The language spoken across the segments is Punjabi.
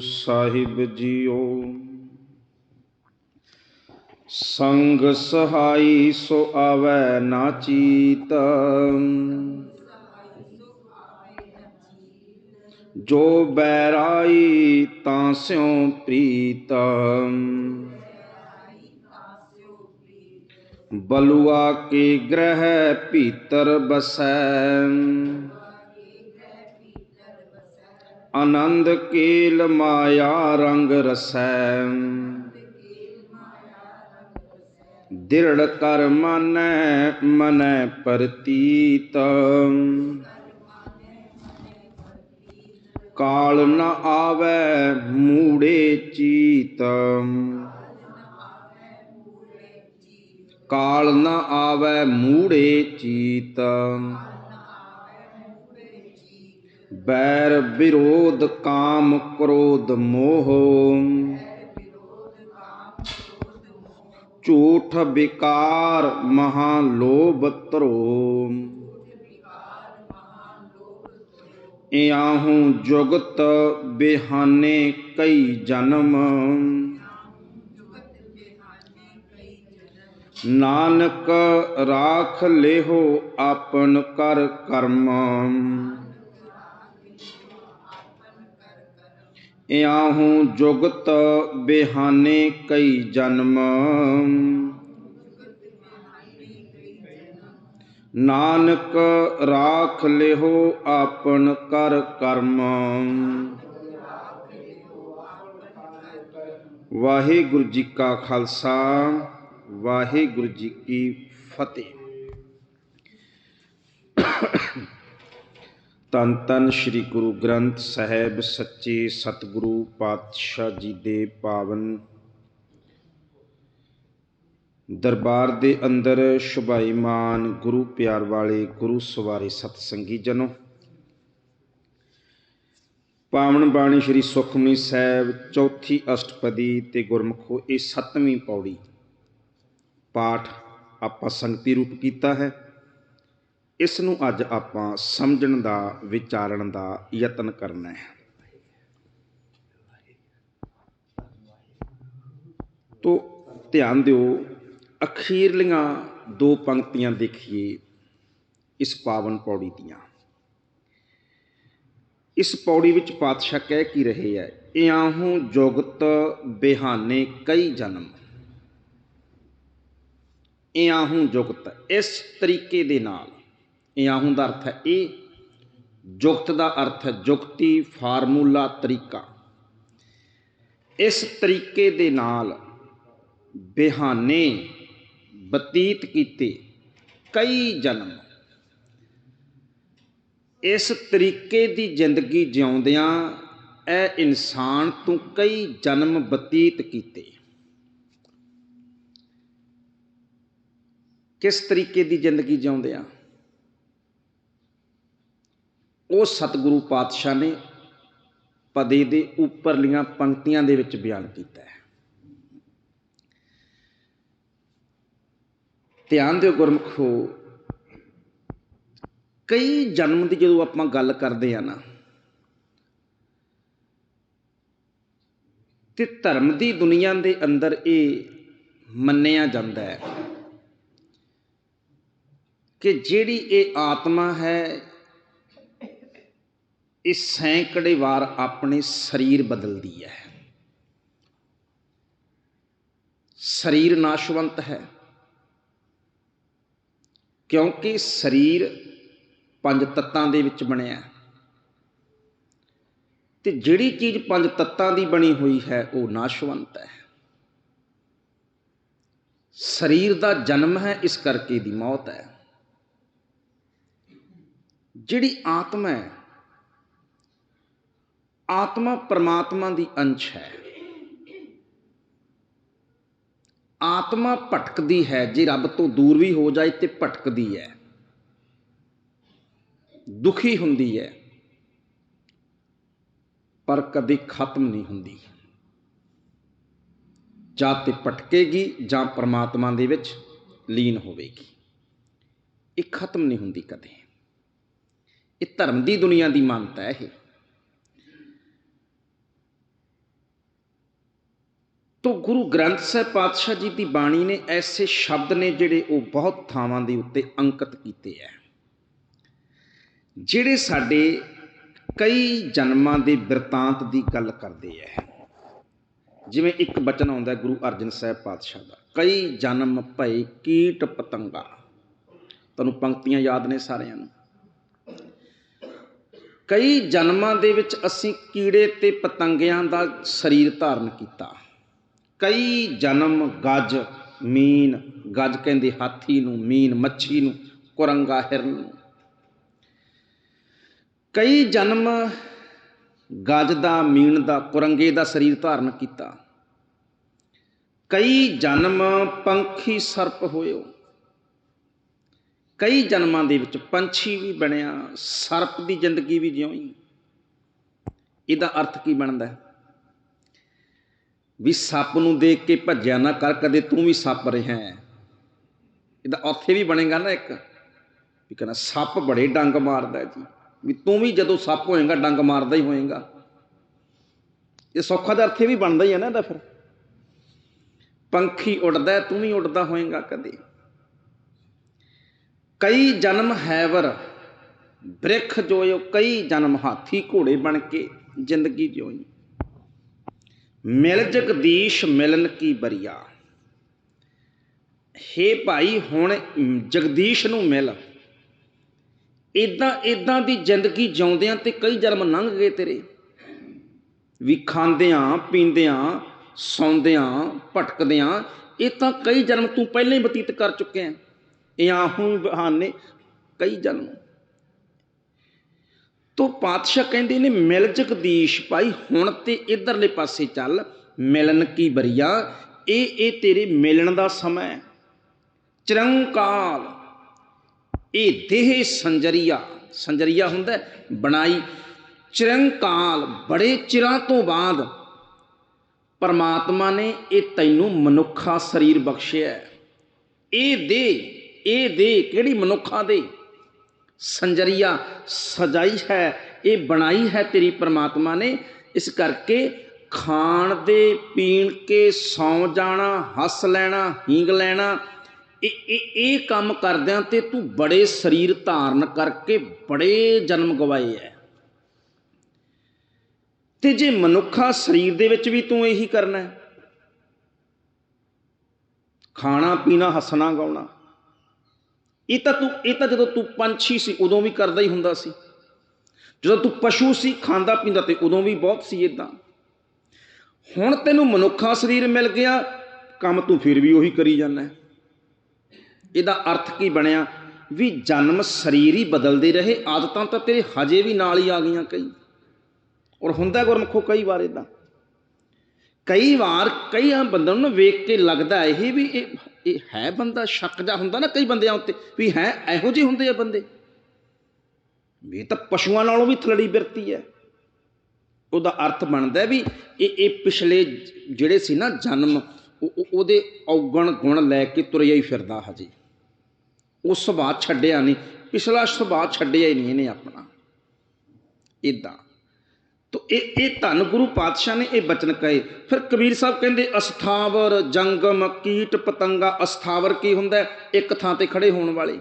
ਸਾਹਿਬ ਜੀਓ। ਸੰਗ ਸਹਾਈ ਸੋ ਆਵੈ ਨਾ ਚੀਤ। ਜੋ ਬੈਰਾਈ ਤਾਂ ਸਿਉ ਪ੍ਰੀਤ। ਬਲੁਆ ਕੇ ਗ੍ਰਹਿ ਭੀਤਰ ਬਸੈ। ਆਨੰਦ ਕੇਲ ਮਾਇਆ ਰੰਗ ਰਸੈ। ਦਿਰੜ ਕਰ ਮਨੈ ਮਨੈ ਪ੍ਰਤੀਤ। ਕਾਲ ਨ ਆਵੈ ਮੂੜੇ ਚੀਤ। ਕਾਲ ਨ ਆਵੈ ਮੂੜੇ ਚੀਤ। ਬੈਰ ਵਿਰੋਧ ਕਾਮ ਕ੍ਰੋਧ ਮੋਹ। ਝੂਠ ਵਿਕਾਰ ਮਹਾ ਲੋਭ ਧਰੋ। ਇਆਹੂ ਜੁਗਤ ਬਿਹਾਨੇ ਕਈ ਜਨਮ। ਨਾਨਕ ਰਾਖ ਲਿਹੋ ਆਪਨ ਕਰ ਕਰਮ। ਇਆਹੂ ਜੁਗਤ ਬਿਹਾਨੇ ਕਈ ਜਨਮ। ਨਾਨਕ ਰਾਖ ਲਿਹੋ ਆਪਨ ਕਰ ਕਰਮ। ਵਾਹਿਗੁਰੂ ਜੀ ਕਾ ਖਾਲਸਾ, ਵਾਹਿਗੁਰੂ ਜੀ ਕੀ ਫਤਿਹ। ਧੰਨ ਧੰਨ ਸ੍ਰੀ ਗੁਰੂ ਗ੍ਰੰਥ ਸਾਹਿਬ ਸੱਚੇ ਸਤਿਗੁਰੂ ਪਾਤਸ਼ਾਹ ਜੀ ਦੇ ਪਾਵਨ। ਦਰਬਾਰ ਦੇ ਅੰਦਰ ਸ਼ੁਭਾਈਮਾਨ ਗੁਰੂ ਪਿਆਰ ਵਾਲੇ ਗੁਰੂ ਸਵਾਰੇ ਸਤਸੰਗੀ ਜਨੋ। ਪਾਵਨ ਬਾਣੀ ਸ੍ਰੀ ਸੁਖਮਨੀ ਸਾਹਿਬ ਚੌਥੀ ਅਸ਼ਟਪਦੀ ਤੇ ਗੁਰਮੁਖੋ ਇਹ ਸੱਤਵੀਂ ਪੌੜੀ। ਪਾਠ ਆਪਾਂ ਸੰਗਤੀ ਰੂਪ ਕੀਤਾ ਹੈ। ਇਸ ਨੂੰ ਅੱਜ ਆਪਾਂ ਸਮਝਣ ਦਾ, ਵਿਚਾਰਨ ਦਾ ਯਤਨ ਕਰਨਾ ਹੈ। ਤੋ ਧਿਆਨ ਦਿਓ, ਅਖੀਰਲੀਆਂ ਦੋ ਪੰਕਤੀਆਂ ਦੇਖੀਏ, ਇਸ ਪਾਵਨ ਪੌੜੀ ਦੀਆਂ। ਇਸ ਪੌੜੀ ਵਿੱਚ ਪਾਤਸ਼ਾਹ ਕਹਿ ਕੀ ਰਹੇ ਹੈ, ਇਆਹੂ ਜੁਗਤ ਬਿਹਾਨੇ ਕਈ ਜਨਮ। ਇਆਹੂ ਜੁਗਤ, ਇਸ ਤਰੀਕੇ ਦੇ ਨਾਲ। ਇਆਹੂ ਦਾ ਅਰਥ ਹੈ ਇਹ ਜੁਗਤ ਦਾ ਅਰਥ ਹੈ ਜੁਗਤੀ, ਫਾਰਮੂਲਾ, ਤਰੀਕਾ। ਇਸ ਤਰੀਕੇ ਦੇ ਨਾਲ ਬਿਹਾਨੇ ਬਤੀਤ ਕੀਤੇ ਕਈ ਜਨਮ। ਇਸ ਤਰੀਕੇ ਦੀ ਜ਼ਿੰਦਗੀ ਜਿਉਂਦਿਆਂ ਇਹ ਇਨਸਾਨ ਤੋਂ ਕਈ ਜਨਮ ਬਤੀਤ ਕੀਤੇ। ਕਿਸ ਤਰੀਕੇ ਦੀ ਜ਼ਿੰਦਗੀ ਜਿਉਂਦਿਆਂ? ਉਹ ਸਤਿਗੁਰੂ ਪਾਤਸ਼ਾਹ ਨੇ ਪਦੇ ਦੇ ਉੱਪਰਲੀਆਂ ਪੰਕਤੀਆਂ ਦੇ ਵਿੱਚ ਬਿਆਨ ਕੀਤਾ ਹੈ। ਧਿਆਨ ਦਿਓ ਗੁਰਮਖੋ ਕਈ ਜਨਮ ਦੀ ਜਦੋਂ ਆਪਾਂ ਗੱਲ ਕਰਦੇ ਆ ਨਾ, ਤੇ ਧਰਮ ਦੀ ਦੁਨੀਆ ਦੇ ਅੰਦਰ ਇਹ ਮੰਨਿਆ ਜਾਂਦਾ ਹੈ ਕਿ ਜਿਹੜੀ ਇਹ ਆਤਮਾ ਹੈ ਇਹ ਸੈਂਕੜੇ ਵਾਰ ਆਪਣੇ ਸਰੀਰ ਬਦਲਦੀ ਹੈ। ਸਰੀਰ ਨਾਸ਼ਵੰਤ ਹੈ। ਕਿਉਂਕਿ ਸਰੀਰ ਪੰਜ ਤੱਤਾਂ ਦੇ ਵਿੱਚ ਬਣਿਆ ਤੇ ਜਿਹੜੀ ਚੀਜ਼ ਪੰਜ ਤੱਤਾਂ ਦੀ ਬਣੀ ਹੋਈ ਹੈ, ਉਹ ਨਾਸ਼ਵੰਤ ਹੈ। ਸਰੀਰ ਦਾ ਜਨਮ ਹੈ, ਇਸ ਕਰਕੇ ਦੀ ਮੌਤ ਹੈ। ਜਿਹੜੀ ਆਤਮਾ ਹੈ ਆਤਮਾ ਪਰਮਾਤਮਾ ਦੀ ਅੰਸ਼ ਹੈ। ਆਤਮਾ ਭਟਕਦੀ ਹੈ, ਜੇ ਰੱਬ ਤੋਂ ਦੂਰ ਵੀ ਹੋ ਜਾਏ ਤੇ ਭਟਕਦੀ ਹੈ। ਦੁਖੀ ਹੁੰਦੀ ਹੈ, ਪਰ ਕਦੇ ਖਤਮ ਨਹੀਂ ਹੁੰਦੀ। ਜਾਂ ਤੇ ਭਟਕੇਗੀ, ਜਾਂ ਪਰਮਾਤਮਾ ਦੇ ਵਿੱਚ ਲੀਨ ਹੋਵੇਗੀ। ਇਹ ਖਤਮ ਨਹੀਂ ਹੁੰਦੀ ਕਦੇ। ਇਹ ਧਰਮ ਦੀ ਦੁਨੀਆ ਦੀ ਮਾਨਤਾ ਹੈ ਇਹ। ਤੋ ਗੁਰੂ ਗ੍ਰੰਥ ਸਾਹਿਬ ਪਾਤਸ਼ਾਹ ਜੀ ਦੀ ਬਾਣੀ ਨੇ ਐਸੇ ਸ਼ਬਦ ਨੇ ਜਿਹੜੇ ਉਹ ਬਹੁਤ ਥਾਵਾਂ ਦੇ ਉੱਤੇ ਅੰਕਿਤ ਕੀਤੇ ਐ। ਜਿਹੜੇ ਸਾਡੇ ਕਈ ਜਨਮਾਂ ਦੇ ਬਿਰਤਾਂਤ ਦੀ ਗੱਲ ਕਰਦੇ ਐ। ਜਿਵੇਂ ਇੱਕ ਬਚਨ ਆਉਂਦਾ ਗੁਰੂ ਅਰਜਨ ਸਾਹਿਬ ਪਾਤਸ਼ਾਹ ਦਾ, ਕਈ ਜਨਮ ਭਏ ਕੀਟ ਪਤੰਗਾ। ਤੁਹਾਨੂੰ ਪੰਕਤੀਆਂ ਯਾਦ ਨੇ ਸਾਰਿਆਂ ਨੂੰ। ਕਈ ਜਨਮਾਂ ਦੇ ਵਿੱਚ ਅਸੀਂ ਕੀੜੇ ਤੇ ਪਤੰਗਿਆਂ ਦਾ ਸਰੀਰ ਧਾਰਨ ਕੀਤਾ। ਕਈ ਜਨਮ ਗੱਜ ਮੀਨ, ਗੱਜ ਕਹਿੰਦੇ ਹਾਥੀ ਨੂੰ, ਮੀਨ ਮੱਛੀ ਨੂੰ, ਕੁਰੰਗਾ ਹਿਰਨ ਨੂੰ। ਕਈ ਜਨਮ ਗੱਜ ਦਾ, ਮੀਨ ਦਾ, ਕੁਰੰਗੇ ਦਾ ਸਰੀਰ ਧਾਰਨ ਕੀਤਾ। ਕਈ ਜਨਮ ਪੰਖੀ ਸਰਪ ਹੋਇਓ। ਕਈ ਜਨਮਾਂ ਦੇ ਵਿੱਚ ਪੰਛੀ ਵੀ ਬਣਿਆ, ਸਰਪ ਦੀ ਜ਼ਿੰਦਗੀ ਵੀ ਜਿਉਈ ਇਹਦਾ ਅਰਥ ਕੀ ਬਣਦਾ ਹੈ? ਵੀ ਸੱਪ ਨੂੰ ਦੇਖ ਕੇ ਭੱਜਿਆ ਨਾ ਕਰ, ਕਦੇ ਤੂੰ ਵੀ ਸੱਪ ਰਿਹਾ ਇਹਦਾ ਅਰਥ ਵੀ ਬਣੇਗਾ ਨਾ ਇੱਕ। ਵੀ ਕਹਿੰਦਾ, ਸੱਪ ਬੜੇ ਡੰਗ ਮਾਰਦਾ ਜੀ। ਵੀ ਤੂੰ ਵੀ ਜਦੋਂ ਸੱਪ ਹੋਏਗਾ, ਡੰਗ ਮਾਰਦਾ ਹੀ ਹੋਏਗਾ। ਇਹ ਸੌਖਾ ਦਾ ਅਰਥ ਵੀ ਬਣਦਾ ਹੀ ਹੈ ਨਾ ਇਹਦਾ ਫਿਰ। ਪੰਖੀ ਉੱਡਦਾ, ਤੂੰ ਵੀ ਉੱਡਦਾ ਹੋਏਗਾ ਕਦੇ। ਕਈ ਜਨਮ ਹੈਵਰ, ਬ੍ਰਿਖ ਜੋਇਓ, ਕਈ ਜਨਮ ਹਾਥੀ ਘੋੜੇ ਬਣ ਕੇ ਜ਼ਿੰਦਗੀ ਜਿਉਈ ਮਿਲ ਜਗਦੀਸ਼ ਮਿਲਨ ਕੀ ਬਰੀਆ। ਹੇ ਭਾਈ, ਹੁਣ ਜਗਦੀਸ਼ ਨੂੰ ਮਿਲ। ਇਦਾਂ ਇਦਾਂ ਦੀ ਜ਼ਿੰਦਗੀ ਜਿਉਂਦਿਆਂ ਤੇ ਕਈ ਜਨਮ ਲੰਘ ਗਏ ਤੇਰੇ। ਵੀ ਖਾਂਦਿਆਂ, ਪੀਂਦਿਆਂ, ਸੌਂਦਿਆਂ, ਭਟਕਦਿਆਂ, ਇਹ ਤਾਂ ਕਈ ਜਨਮ ਤੂੰ ਪਹਿਲਾਂ ਹੀ ਬਤੀਤ ਕਰ ਚੁੱਕਿਆ। ਇਹ ਆਹੂ ਬਹਾਨੇ ਕਈ ਜਨਮ। ਤੋ ਪਾਤਸ਼ਾਹ ਕਹਿੰਦੇ ਨੇ, ਮਿਲ ਜਗਦੀਸ਼ ਭਾਈ, ਹੁਣ ਤੇ ਇਧਰਲੇ ਪਾਸੇ ਚੱਲ, ਮਿਲਨ ਕੀ ਬਰੀਆ, ਇਹ ਇਹ ਤੇਰੇ ਮਿਲਣ ਦਾ ਸਮਾਂ ਹੈ। ਚਰੰਕਾਲ, ਇਹ ਦੇਹ ਸੰਜਰੀਆ ਸੰਜਰੀਆ ਹੁੰਦਾ ਬਣਾਈ। ਚਿਰੰਕਾਲ, ਬੜੇ ਚਿਰਾਂ ਤੋਂ ਬਾਅਦ ਪਰਮਾਤਮਾ ਨੇ ਇਹ ਤੈਨੂੰ ਮਨੁੱਖਾ ਸਰੀਰ ਬਖਸ਼ਿਆ ਇਹ ਦੇ ਇਹ ਦੇ, ਕਿਹੜੀ ਮਨੁੱਖਾ ਦੇ? ਸੰਜਰੀਆ ਸਜਾਈ ਹੈ, ਇਹ ਬਣਾਈ ਹੈ ਤੇਰੀ ਪਰਮਾਤਮਾ ਨੇ। ਇਸ ਕਰਕੇ ਖਾਣ ਦੇ, ਪੀਣ ਕੇ, ਸੌ ਜਾਣਾ, ਹੱਸ ਲੈਣਾ, ਹੀਂਗ ਲੈਣਾ, ਇਹ ਇਹ ਇਹ ਕੰਮ ਕਰਦਿਆਂ ਤੇ ਤੂੰ ਬੜੇ ਸਰੀਰ ਧਾਰਨ ਕਰਕੇ ਬੜੇ ਜਨਮ ਗਵਾਏ ਐ। ਤੇ ਜੇ ਮਨੁੱਖਾ ਸਰੀਰ ਦੇ ਵਿੱਚ ਵੀ ਤੂੰ ਇਹੀ ਕਰਨਾ ਹੈ ਖਾਣਾ, ਪੀਣਾ, ਹੱਸਣਾ, ਗਾਉਣਾ। ਇਹ ਤਾਂ ਤੂੰ, ਇਹ ਤਾਂ ਜਦੋਂ ਤੂੰ ਪੰਛੀ ਸੀ, ਉਦੋਂ ਵੀ ਕਰਦਾ ਹੀ ਹੁੰਦਾ ਸੀ। ਜਦੋਂ ਤੂੰ ਪਸ਼ੂ ਸੀ, ਖਾਂਦਾ ਪੀਂਦਾ ਤੇ ਉਦੋਂ ਵੀ ਬਹੁਤ ਸੀ ਇਦਾਂ ਹੁਣ ਤੈਨੂੰ ਮਨੁੱਖਾ ਸਰੀਰ ਮਿਲ ਗਿਆ, ਕੰਮ ਤੂੰ ਫਿਰ ਵੀ ਉਹੀ ਕਰੀ ਜਾਂਦਾ ਇਹਦਾ ਅਰਥ ਕੀ ਬਣਿਆ? ਵੀ ਜਨਮ ਸਰੀਰ ਹੀ ਬਦਲਦੇ ਰਹੇ, ਆਦਤਾਂ ਤਾਂ ਤੇਰੇ ਹਜੇ ਵੀ ਨਾਲ ਹੀ ਆ ਗਈਆਂ ਕਈ। ਔਰ ਹੁੰਦਾ ਗੁਰਮਖੋ ਕਈ ਵਾਰ ਇਦਾਂ ਕਈ ਵਾਰ ਕਈਆਂ ਬੰਦਿਆਂ ਨੂੰ ਵੇਖ ਕੇ ਲੱਗਦਾ ਇਹ ਵੀ ਇਹ ਇਹ ਹੈ ਬੰਦਾ ਸ਼ੱਕ ਜਾ ਹੁੰਦਾ ਨਾ ਕਈ ਬੰਦਿਆਂ ਉੱਤੇ ਵੀ ਹੈ ਇਹੋ ਜਿਹੇ ਹੁੰਦੇ ਆ ਬੰਦੇ। ਵੀ ਤਾਂ ਪਸ਼ੂਆਂ ਨਾਲੋਂ ਵੀ ਥਲੜੀ ਬਿਰਤੀ ਹੈ। ਉਹਦਾ ਅਰਥ ਬਣਦਾ ਵੀ ਇਹ ਇਹ ਪਿਛਲੇ ਜਿਹੜੇ ਸੀ ਨਾ ਜਨਮ, ਉਹ- ਉਹਦੇ ਔਗਣ ਗੁਣ ਲੈ ਕੇ ਤੁਰਿਆ ਹੀ ਫਿਰਦਾ ਹਜੇ। ਉਹ ਸੁਭਾਅ ਛੱਡਿਆ ਨਹੀਂ, ਪਿਛਲਾ ਸੁਭਾਅ ਛੱਡਿਆ ਹੀ ਨਹੀਂ ਇਹਨੇ ਆਪਣਾ। ਇਦਾਂ ਤੋ ਇਹ ਇਹ ਧੰਨ ਗੁਰੂ ਪਾਤਸ਼ਾਹ ਨੇ ਇਹ ਬਚਨ ਕਹੇ। ਫਿਰ ਕਬੀਰ ਸਾਹਿਬ ਕਹਿੰਦੇ, ਅਸਥਾਵਰ ਜੰਗਮ ਕੀਟ ਪਤੰਗਾ, ਅਸਥਾਵਰ ਕੀ ਹੁੰਦਾ? ਇੱਕ ਥਾਂ ਤੇ ਖੜੇ ਹੋਣ ਵਾਲੇ।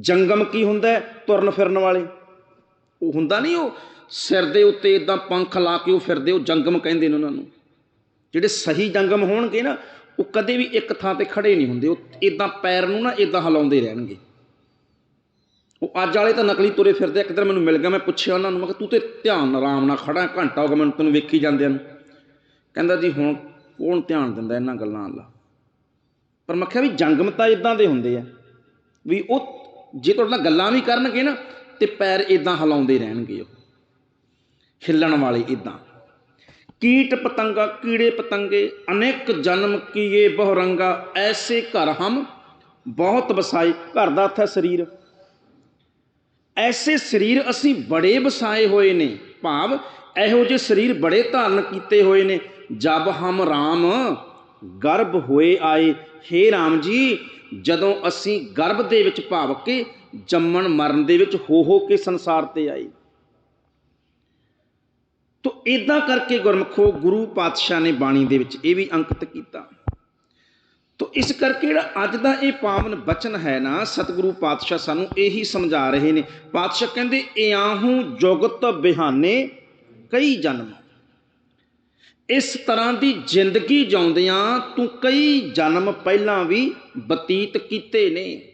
ਜੰਗਮ ਕੀ ਹੁੰਦਾ? ਤੁਰਨ ਫਿਰਨ ਵਾਲੇ। ਉਹ ਹੁੰਦਾ ਨਹੀਂ ਉਹ, ਸਿਰ ਦੇ ਉੱਤੇ ਇਦਾਂ ਪੰਖ ਲਾ ਕੇ ਉਹ ਫਿਰਦੇ, ਉਹ ਜੰਗਮ ਕਹਿੰਦੇ ਨੇ ਉਹਨਾਂ ਨੂੰ। ਜਿਹੜੇ ਸਹੀ ਜੰਗਮ ਹੋਣਗੇ ਨਾ, ਉਹ ਕਦੇ ਵੀ ਇੱਕ ਥਾਂ ਤੇ ਖੜੇ ਨਹੀਂ ਹੁੰਦੇ। ਉਹ ਇਦਾਂ ਪੈਰ ਨੂੰ ਨਾ ਇਦਾਂ ਹਿਲਾਉਂਦੇ ਰਹਿਣਗੇ। ਉਹ ਅੱਜ ਵਾਲੇ ਤਾਂ ਨਕਲੀ ਤੁਰੇ ਫਿਰਦੇ ਇੱਕ ਦਿਨ ਮੈਨੂੰ ਮਿਲ ਗਿਆ, ਮੈਂ ਪੁੱਛਿਆ ਉਹਨਾਂ ਨੂੰ, ਮੈਂ ਕਿਹਾ, ਤੂੰ ਤੇ ਧਿਆਨ ਆਰਾਮ ਨਾਲ ਖੜਾ ਘੰਟਾ ਹੋ ਗਿਆ ਮੈਨੂੰ ਤੈਨੂੰ ਵੇਖੀ ਜਾਂਦਿਆਂ ਨੂੰ। ਕਹਿੰਦਾ, ਜੀ, ਹੁਣ ਕੌਣ ਧਿਆਨ ਦਿੰਦਾ ਇਹਨਾਂ ਗੱਲਾਂ ਵੱਲ? ਪਰ ਮੈਂ ਕਿਹਾ ਵੀ ਜੰਗਮ ਤਾਂ ਇਦਾਂ ਦੇ ਹੁੰਦੇ ਆ, ਵੀ ਉਹ ਜੇ ਤੁਹਾਡੇ ਨਾਲ ਗੱਲਾਂ ਵੀ ਕਰਨਗੇ ਨਾ, ਤੇ ਪੈਰ ਇਦਾਂ ਹਿਲਾਉਂਦੇ ਰਹਿਣਗੇ ਉਹ। ਹਿੱਲਣ ਵਾਲੇ ਇਦਾਂ ਕੀਟ ਪਤੰਗਾ, ਕੀੜੇ ਪਤੰਗੇ, ਅਨੇਕ ਜਨਮ ਕੀਏ ਬਹੁਰੰਗਾ, ਐਸੇ ਘਰ ਹਮ ਬਹੁਤ ਵਸਾਏ, ਘਰ ਦਾ ਅਰਥ ਹੈ ਸਰੀਰ। ਐਸੇ ਸਰੀਰ ਅਸੀਂ ਬੜੇ ਵਸਾਏ ਹੋਏ ਨੇ। ਭਾਵ ਇਹੋ ਜਿਹੇ ਸਰੀਰ ਬੜੇ ਧਾਰਨ ਕੀਤੇ ਹੋਏ ਨੇ। ਜਬ ਹਮ RAM ਗਰਭ ਹੋਏ ਆਏ। हे RAM ਜੀ, ਜਦੋਂ ਅਸੀਂ ਗਰਭ ਦੇ ਵਿੱਚ ਭਾਵ ਕੇ ਜੰਮਣ ਮਰਨ ਦੇ ਵਿੱਚ ਹੋ ਹੋ ਕੇ ਸੰਸਾਰ ਤੇ ਆਏ। ਤੋ ਇਦਾਂ ਕਰਕੇ ਗੁਰਮਖੋ ਗੁਰੂ ਪਾਤਸ਼ਾਹ ਨੇ ਬਾਣੀ ਦੇ ਵਿੱਚ ਇਹ ਵੀ ਅੰਕਿਤ ਕੀਤਾ। ਤੋ ਇਸ ਕਰਕੇ ਜਿਹੜਾ ਅੱਜ ਦਾ ਇਹ ਪਾਵਨ ਬਚਨ ਹੈ ਨਾ, ਸਤਿਗੁਰੂ ਪਾਤਸ਼ਾਹ ਸਾਨੂੰ ਇਹੀ ਸਮਝਾ ਰਹੇ ਨੇ। ਪਾਤਸ਼ਾਹ ਕਹਿੰਦੇ, ਇਆਹੂ ਜੁਗਤ ਬਿਹਾਨੇ ਕਈ ਜਨਮ। ਇਸ ਤਰ੍ਹਾਂ ਦੀ ਜ਼ਿੰਦਗੀ ਜਿਉਂਦਿਆਂ ਤੂੰ ਕਈ ਜਨਮ ਪਹਿਲਾਂ ਵੀ ਬਤੀਤ ਕੀਤੇ ਨੇ।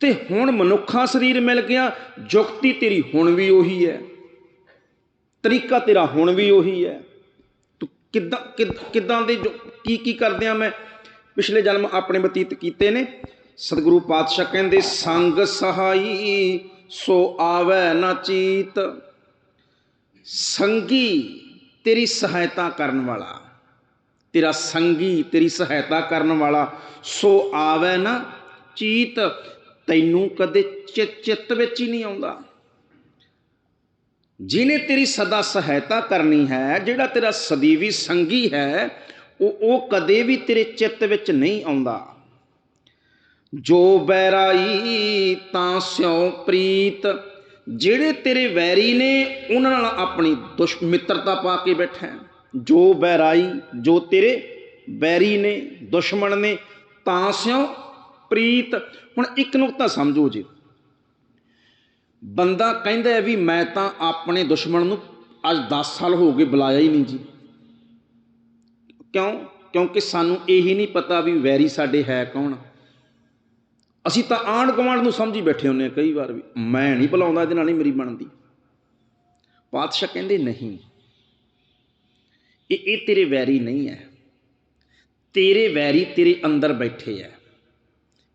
ਤੇ ਹੁਣ ਮਨੁੱਖਾ ਸਰੀਰ ਮਿਲ ਗਿਆ, ਜੁਗਤੀ ਤੇਰੀ ਹੁਣ ਵੀ ਉਹੀ ਹੈ। ਤਰੀਕਾ ਤੇਰਾ ਹੁਣ ਵੀ ਉਹੀ ਹੈ। ਤੂੰ ਕਿੱਦਾਂ, ਕਿੱਦ- ਕਿੱਦਾਂ ਦੇ ਜੋ- ਕੀ ਕੀ ਕਰਦਿਆਂ ਮੈਂ? ਪਿਛਲੇ ਜਨਮ ਆਪਣੇ ਬਤੀਤ ਕੀਤੇ ਨੇ। ਸਤਿਗੁਰੂ ਪਾਤਸ਼ਾਹ ਕਹਿੰਦੇ, ਸੰਗ ਸਹਾਈ, ਸੋ ਆਵੈ ਨਾ ਚੀਤ। ਸੰਗੀ ਤੇਰੀ ਸਹਾਇਤਾ ਕਰਨ ਵਾਲਾ। ਤੇਰਾ ਸੰਗੀ ਤੇਰੀ ਸਹਾਇਤਾ ਕਰਨ ਵਾਲਾ। ਸੋ ਆਵੈ ਨਾ ਚੀਤ। ਤੈਨੂੰ ਕਦੇ ਚਿ- ਚਿੱਤ ਵਿੱਚ ਹੀ ਨਹੀਂ ਆਉਂਦਾ। ਜਿਹਨੇ ਤੇਰੀ ਸਦਾ ਸਹਾਇਤਾ ਕਰਨੀ ਹੈ, ਜਿਹੜਾ ਤੇਰਾ ਸਦੀਵੀ ਸੰਗੀ ਹੈ ਉਹ ਉਹ ਕਦੇ ਵੀ ਤੇਰੇ ਚਿੱਤ ਵਿੱਚ ਨਹੀਂ ਆਉਂਦਾ। ਜੋ ਬੈਰਾਈ ਤਾਂ ਸਿਉ ਪ੍ਰੀਤ, ਜਿਹੜੇ ਤੇਰੇ ਵੈਰੀ ਨੇ, ਉਹਨਾਂ ਨਾਲ ਆਪਣੀ ਦੁਸ਼, ਮਿੱਤਰਤਾ ਪਾ ਕੇ ਬੈਠਾ ਜੋ ਬੈਰਾਈ ਜੋ ਤੇਰੇ ਵੈਰੀ ਨੇ, ਦੁਸ਼ਮਣ ਨੇ, ਤਾਂ ਸਿਉ ਪ੍ਰੀਤ, ਹੁਣ ਇੱਕ ਨੁਕਤਾ ਸਮਝੋ ਜੀ। ਬੰਦਾ ਕਹਿੰਦਾ ਵੀ ਮੈਂ ਤਾਂ ਆਪਣੇ ਦੁਸ਼ਮਣ ਨੂੰ ਅੱਜ 10 ਸਾਲ ਹੋ ਗਏ ਬੁਲਾਇਆ ਹੀ ਨਹੀਂ ਜੀ। ਕਿਉਂ? ਕਿਉਂਕਿ ਸਾਨੂੰ ਇਹੀ ਨਹੀਂ ਪਤਾ ਵੀ ਵੈਰੀ ਸਾਡੇ ਹੈ ਕੌਣ। ਅਸੀਂ ਤਾਂ ਆਂਢ ਗੁਆਂਢ ਨੂੰ ਸਮਝੀ ਬੈਠੇ ਹੁੰਨੇ ਆ ਕਈ ਵਾਰ ਵੀ। ਮੈਂ ਨਹੀਂ ਬੁਲਾਉਂਦਾ, ਇਹਦੇ ਨਾਲ ਨਹੀਂ ਮੇਰੀ ਬਣਦੀ। ਪਾਤਸ਼ਾਹ ਕਹਿੰਦੇ, ਨਹੀਂ। ਇਹ ਇਹ ਤੇਰੇ ਵੈਰੀ ਨਹੀਂ ਹੈ। ਤੇਰੇ ਵੈਰੀ ਤੇਰੇ ਅੰਦਰ ਬੈਠੇ ਹੈ।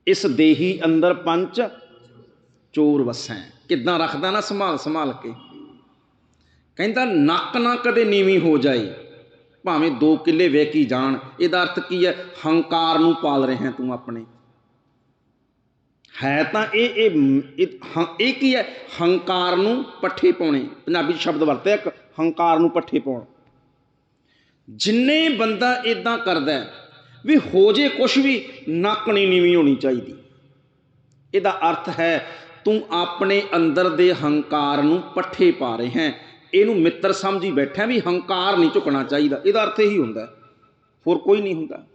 ਇਸ ਦੇਹੀ ਅੰਦਰ ਪੰਚ ਚੋਰ ਵਸੈਂ ਕਿੱਦਾਂ ਰੱਖਦਾ ਨਾ ਸੰਭਾਲ ਸੰਭਾਲ ਕੇ। ਕਹਿੰਦਾ, ਨੱਕ ਨਾ ਕਦੇ ਨੀਵੀਂ ਹੋ ਜਾਏ। ਭਾਵੇਂ ਦੋ ਕਿੱਲੇ ਵੇਕੀ ਜਾਣ, ਇਹਦਾ ਅਰਥ ਕੀ ਹੈ? ਹੰਕਾਰ ਨੂੰ ਪਾਲ ਰਿਹਾ ਤੂੰ ਆਪਣੇ। ਹੈ ਤਾਂ ਇਹ ਇਹ ਇਹ ਕੀ ਹੈ? ਹੰਕਾਰ ਨੂੰ ਪੱਠੇ ਪਾਉਣੇ। ਪੰਜਾਬੀ ਸ਼ਬਦ ਵਰਤਿਆ ਇੱਕ, ਹੰਕਾਰ ਨੂੰ ਪੱਠੇ ਪਾਉਣ। ਜਿੰਨੇ ਬੰਦਾ ਇਦਾਂ ਕਰਦਾ ਵੀ ਹੋ ਜੇ ਕੁਛ ਵੀ, ਨੱਕ ਨਹੀਂ ਨੀਵੀਂ ਹੋਣੀ ਚਾਹੀਦੀ। ਇਹਦਾ ਅਰਥ ਹੈ, ਤੂੰ ਆਪਣੇ ਅੰਦਰ ਦੇ ਹੰਕਾਰ ਨੂੰ ਪੱਠੇ ਪਾ ਰਹੇ ਹੈ। ਇਹਨੂੰ ਮਿੱਤਰ ਸਮਝੀ ਬੈਠਾ ਵੀ ਹੰਕਾਰ ਨਹੀਂ ਝੁਕਣਾ ਚਾਹੀਦਾ। ਇਹਦਾ ਅਰਥ ਇਹੀ ਹੁੰਦਾ ਹੋਰ ਕੋਈ ਨਹੀਂ ਹੁੰਦਾ।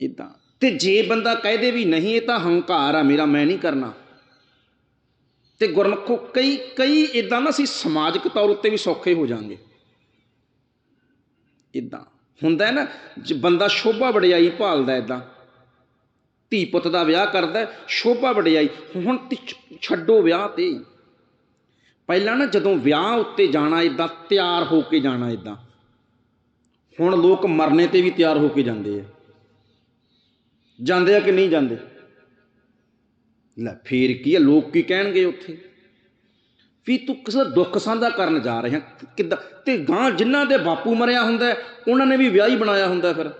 ਇਦਾਂ ਤੇ ਜੇ ਬੰਦਾ ਕਹਦੇ ਵੀ ਨਹੀਂ, ਇਹ ਤਾਂ ਹੰਕਾਰ ਆ, ਮੇਰਾ ਮੈਂ ਨਹੀਂ ਕਰਨਾ। ਤੇ ਗੁਰਮਖੋ ਕਈ ਕਈ ਇਦਾਂ ਨਾ ਅਸੀਂ ਸਮਾਜਿਕ ਤੌਰ ਉੱਤੇ ਵੀ ਸੌਖੇ ਹੋ ਜਾਾਂਗੇ। ਇਦਾਂ ਹੁੰਦਾ ਨਾ ਬੰਦਾ ਸ਼ੋਭਾ ਵਡਿਆਈ ਭਾਲਦਾ ਇਦਾਂ ਧੀ ਪੁੱਤ ਦਾ ਵਿਆਹ ਕਰਦਾ, ਸ਼ੋਭਾ ਵਡਿਆਈ। ਹੁਣ ਛੱਡੋ ਵਿਆਹ ਤੇ। ਪਹਿਲਾਂ ਨਾ ਜਦੋਂ ਵਿਆਹ ਉੱਤੇ ਜਾਣਾ ਇਦਾਂ ਤਿਆਰ ਹੋ ਕੇ ਜਾਣਾ ਇਦਾਂ ਹੁਣ ਲੋਕ ਮਰਨੇ ਤੇ ਵੀ ਤਿਆਰ ਹੋ ਕੇ ਜਾਂਦੇ ਆ। ਜਾਂਦੇ ਆ ਕਿ ਨਹੀਂ ਜਾਂਦੇ? ਲੈ, ਫੇਰ ਕੀ ਆ, ਲੋਕ ਕੀ ਕਹਿਣਗੇ ਉੱਥੇ? ਵੀ ਤੂੰ ਕਿਸੇ ਦਾ ਦੁੱਖ ਸਾਂਝਾ ਕਰਨ ਜਾ ਰਿਹਾ, ਕਿੱਦਾਂ? ਤੇ ਗਾਂ ਜਿਨ੍ਹਾਂ ਦੇ ਬਾਪੂ ਮਰਿਆ ਹੁੰਦਾ, ਉਹਨਾਂ ਨੇ ਵੀ ਵਿਆਹ ਹੀ ਬਣਾਇਆ ਹੁੰਦਾ ਫਿਰ।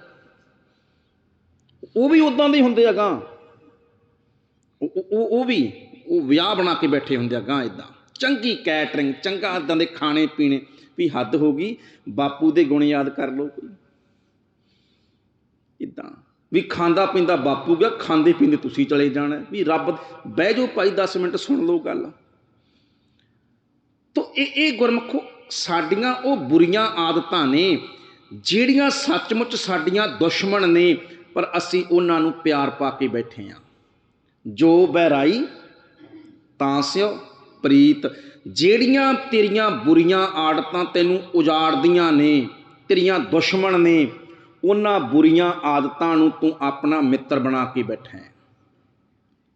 ਉਹ ਵੀ ਉਦਾਂ ਦੇ ਹੀ ਹੁੰਦੇ ਆ ਗਾਂ। ਉਹ ਉਹ ਉਹ ਵੀ, ਉਹ ਵਿਆਹ ਬਣਾ ਕੇ ਬੈਠੇ ਹੁੰਦੇ ਆ ਗਾਂ ਇਦਾਂ ਚੰਗੀ ਕੈਟਰਿੰਗ, ਚੰਗਾ ਇਦਾਂ ਦੇ ਖਾਣੇ ਪੀਣੇ ਵੀ ਹੱਦ ਹੋ ਗਈ। ਬਾਪੂ ਦੇ ਗੁਣ ਯਾਦ ਕਰ ਲਓ ਕੋਈ। ਇਦਾਂ ਵੀ ਖਾਂਦਾ ਪੀਂਦਾ ਬਾਪੂ ਗਿਆ, ਖਾਂਦੇ ਪੀਂਦੇ ਤੁਸੀਂ ਚਲੇ ਜਾਣਾ। ਵੀ ਰੱਬ, ਬਹਿ ਜਾਓ ਭਾਈ 10 ਮਿੰਟ ਸੁਣ ਲਓ ਗੱਲ। ਤੋ ਇਹ ਇਹ ਗੁਰਮਖੋ, ਸਾਡੀਆਂ ਉਹ ਬੁਰੀਆਂ ਆਦਤਾਂ ਨੇ, ਜਿਹੜੀਆਂ ਸੱਚਮੁੱਚ ਸਾਡੀਆਂ ਦੁਸ਼ਮਣ ਨੇ, ਪਰ ਅਸੀਂ ਉਹਨਾਂ ਨੂੰ ਪਿਆਰ ਪਾ ਕੇ ਬੈਠੇ ਆ। ਜੋ ਬਹਿਰਾਈ, ਤਾਂ ਸਿਓ। ਪ੍ਰੀਤ, ਜਿਹੜੀਆਂ ਤੇਰੀਆਂ ਬੁਰੀਆਂ ਆਦਤਾਂ ਤੈਨੂੰ ਉਜਾੜਦੀਆਂ ਨੇ, ਤੇਰੀਆਂ ਦੁਸ਼ਮਣ ਨੇ, ਉਹਨਾਂ ਬੁਰੀਆਂ ਆਦਤਾਂ ਨੂੰ ਤੂੰ ਆਪਣਾ ਮਿੱਤਰ ਬਣਾ ਕੇ ਬੈਠਾ ਹੈ।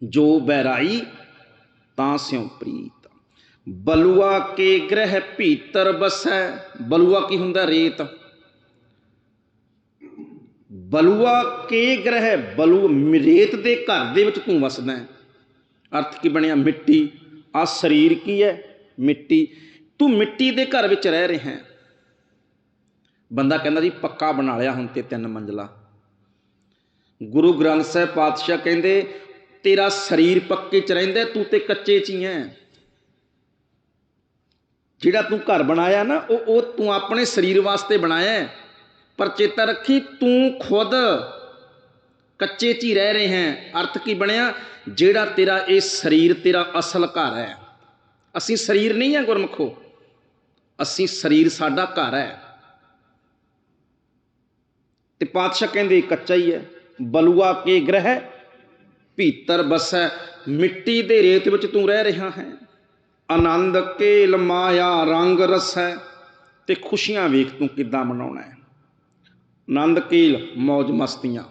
ਜੋ ਬਹਿਰਾਈ ਤਾਂ ਸਿਉ ਪ੍ਰੀਤ। ਬਲੂਆ ਕੇ ਗ੍ਰਹਿ ਭੀਤਰ ਬਸੈ, ਬਲੂਆ ਕੀ ਹੁੰਦਾ ਰੇਤ? ਬਲੂਆ ਕੇ ਗ੍ਰਹਿ ਬਲੂ ਰੇਤ ਦੇ ਘਰ ਦੇ ਵਿੱਚ ਤੂੰ ਵਸਦਾ ਅਰਥ ਕੀ ਬਣਿਆ? ਮਿੱਟੀ। ਆ ਸਰੀਰ ਕੀ ਹੈ? ਮਿੱਟੀ। ਤੂੰ ਮਿੱਟੀ ਦੇ ਘਰ ਵਿੱਚ ਰਹਿ ਰਿਹਾ ਹੈ। ਬੰਦਾ ਕਹਿੰਦਾ ਜੀ, ਪੱਕਾ ਬਣਾ ਲਿਆ ਹੁਣ ਤੇ ਤਿੰਨ ਮੰਜ਼ਲਾ। ਗੁਰੂ ਗ੍ਰੰਥ ਸਾਹਿਬ ਪਾਤਸ਼ਾਹ ਕਹਿੰਦੇ, ਤੇਰਾ ਸਰੀਰ ਪੱਕੇ ਚ ਰਹਿੰਦਾ ਤੂੰ ਤੇ ਕੱਚੇ ਚ ਹੀ ਹੈ। ਜਿਹੜਾ ਤੂੰ ਘਰ ਬਣਾਇਆ ਨਾ, ਉਹ ਉਹ ਤੂੰ ਆਪਣੇ ਸਰੀਰ ਵਾਸਤੇ ਬਣਾਇਆ ਪਰ ਚੇਤਾ ਰੱਖੀ, ਤੂੰ ਖੁਦ ਕੱਚੇ ਚ ਹੀ ਰਹਿ ਰਹੇ ਹੈ। ਅਰਥ ਕੀ ਬਣਿਆ? ਜਿਹੜਾ ਤੇਰਾ ਇਹ ਸਰੀਰ ਤੇਰਾ ਅਸਲ ਘਰ ਹੈ। ਅਸੀਂ ਸਰੀਰ ਨਹੀਂ ਹੈ ਗੁਰਮਖੋ। ਅਸੀਂ ਸਰੀਰ ਸਾਡਾ ਘਰ ਹੈ। ਤੇ ਪਾਤਸ਼ਾਹ ਕਹਿੰਦੇ, ਕੱਚਾ ਹੀ ਹੈ। ਬਲੂਆ ਕੇ ਗ੍ਰਹਿ, ਭੀਤਰ ਬਸੈ। ਮਿੱਟੀ ਦੇ ਰੇਤ ਵਿੱਚ ਤੂੰ ਰਹਿ ਰਿਹਾ ਹੈ। ਆਨੰਦ ਕੇਲ ਮਾਇਆ ਰੰਗ ਰਸੈ। ਤੇ ਖੁਸ਼ੀਆਂ ਵੇਖ ਤੂੰ ਕਿੱਦਾਂ ਮਨਾਉਣਾ ਹੈ। ਆਨੰਦ ਕੇਲ ਮौज ਮਸਤੀਆਂ।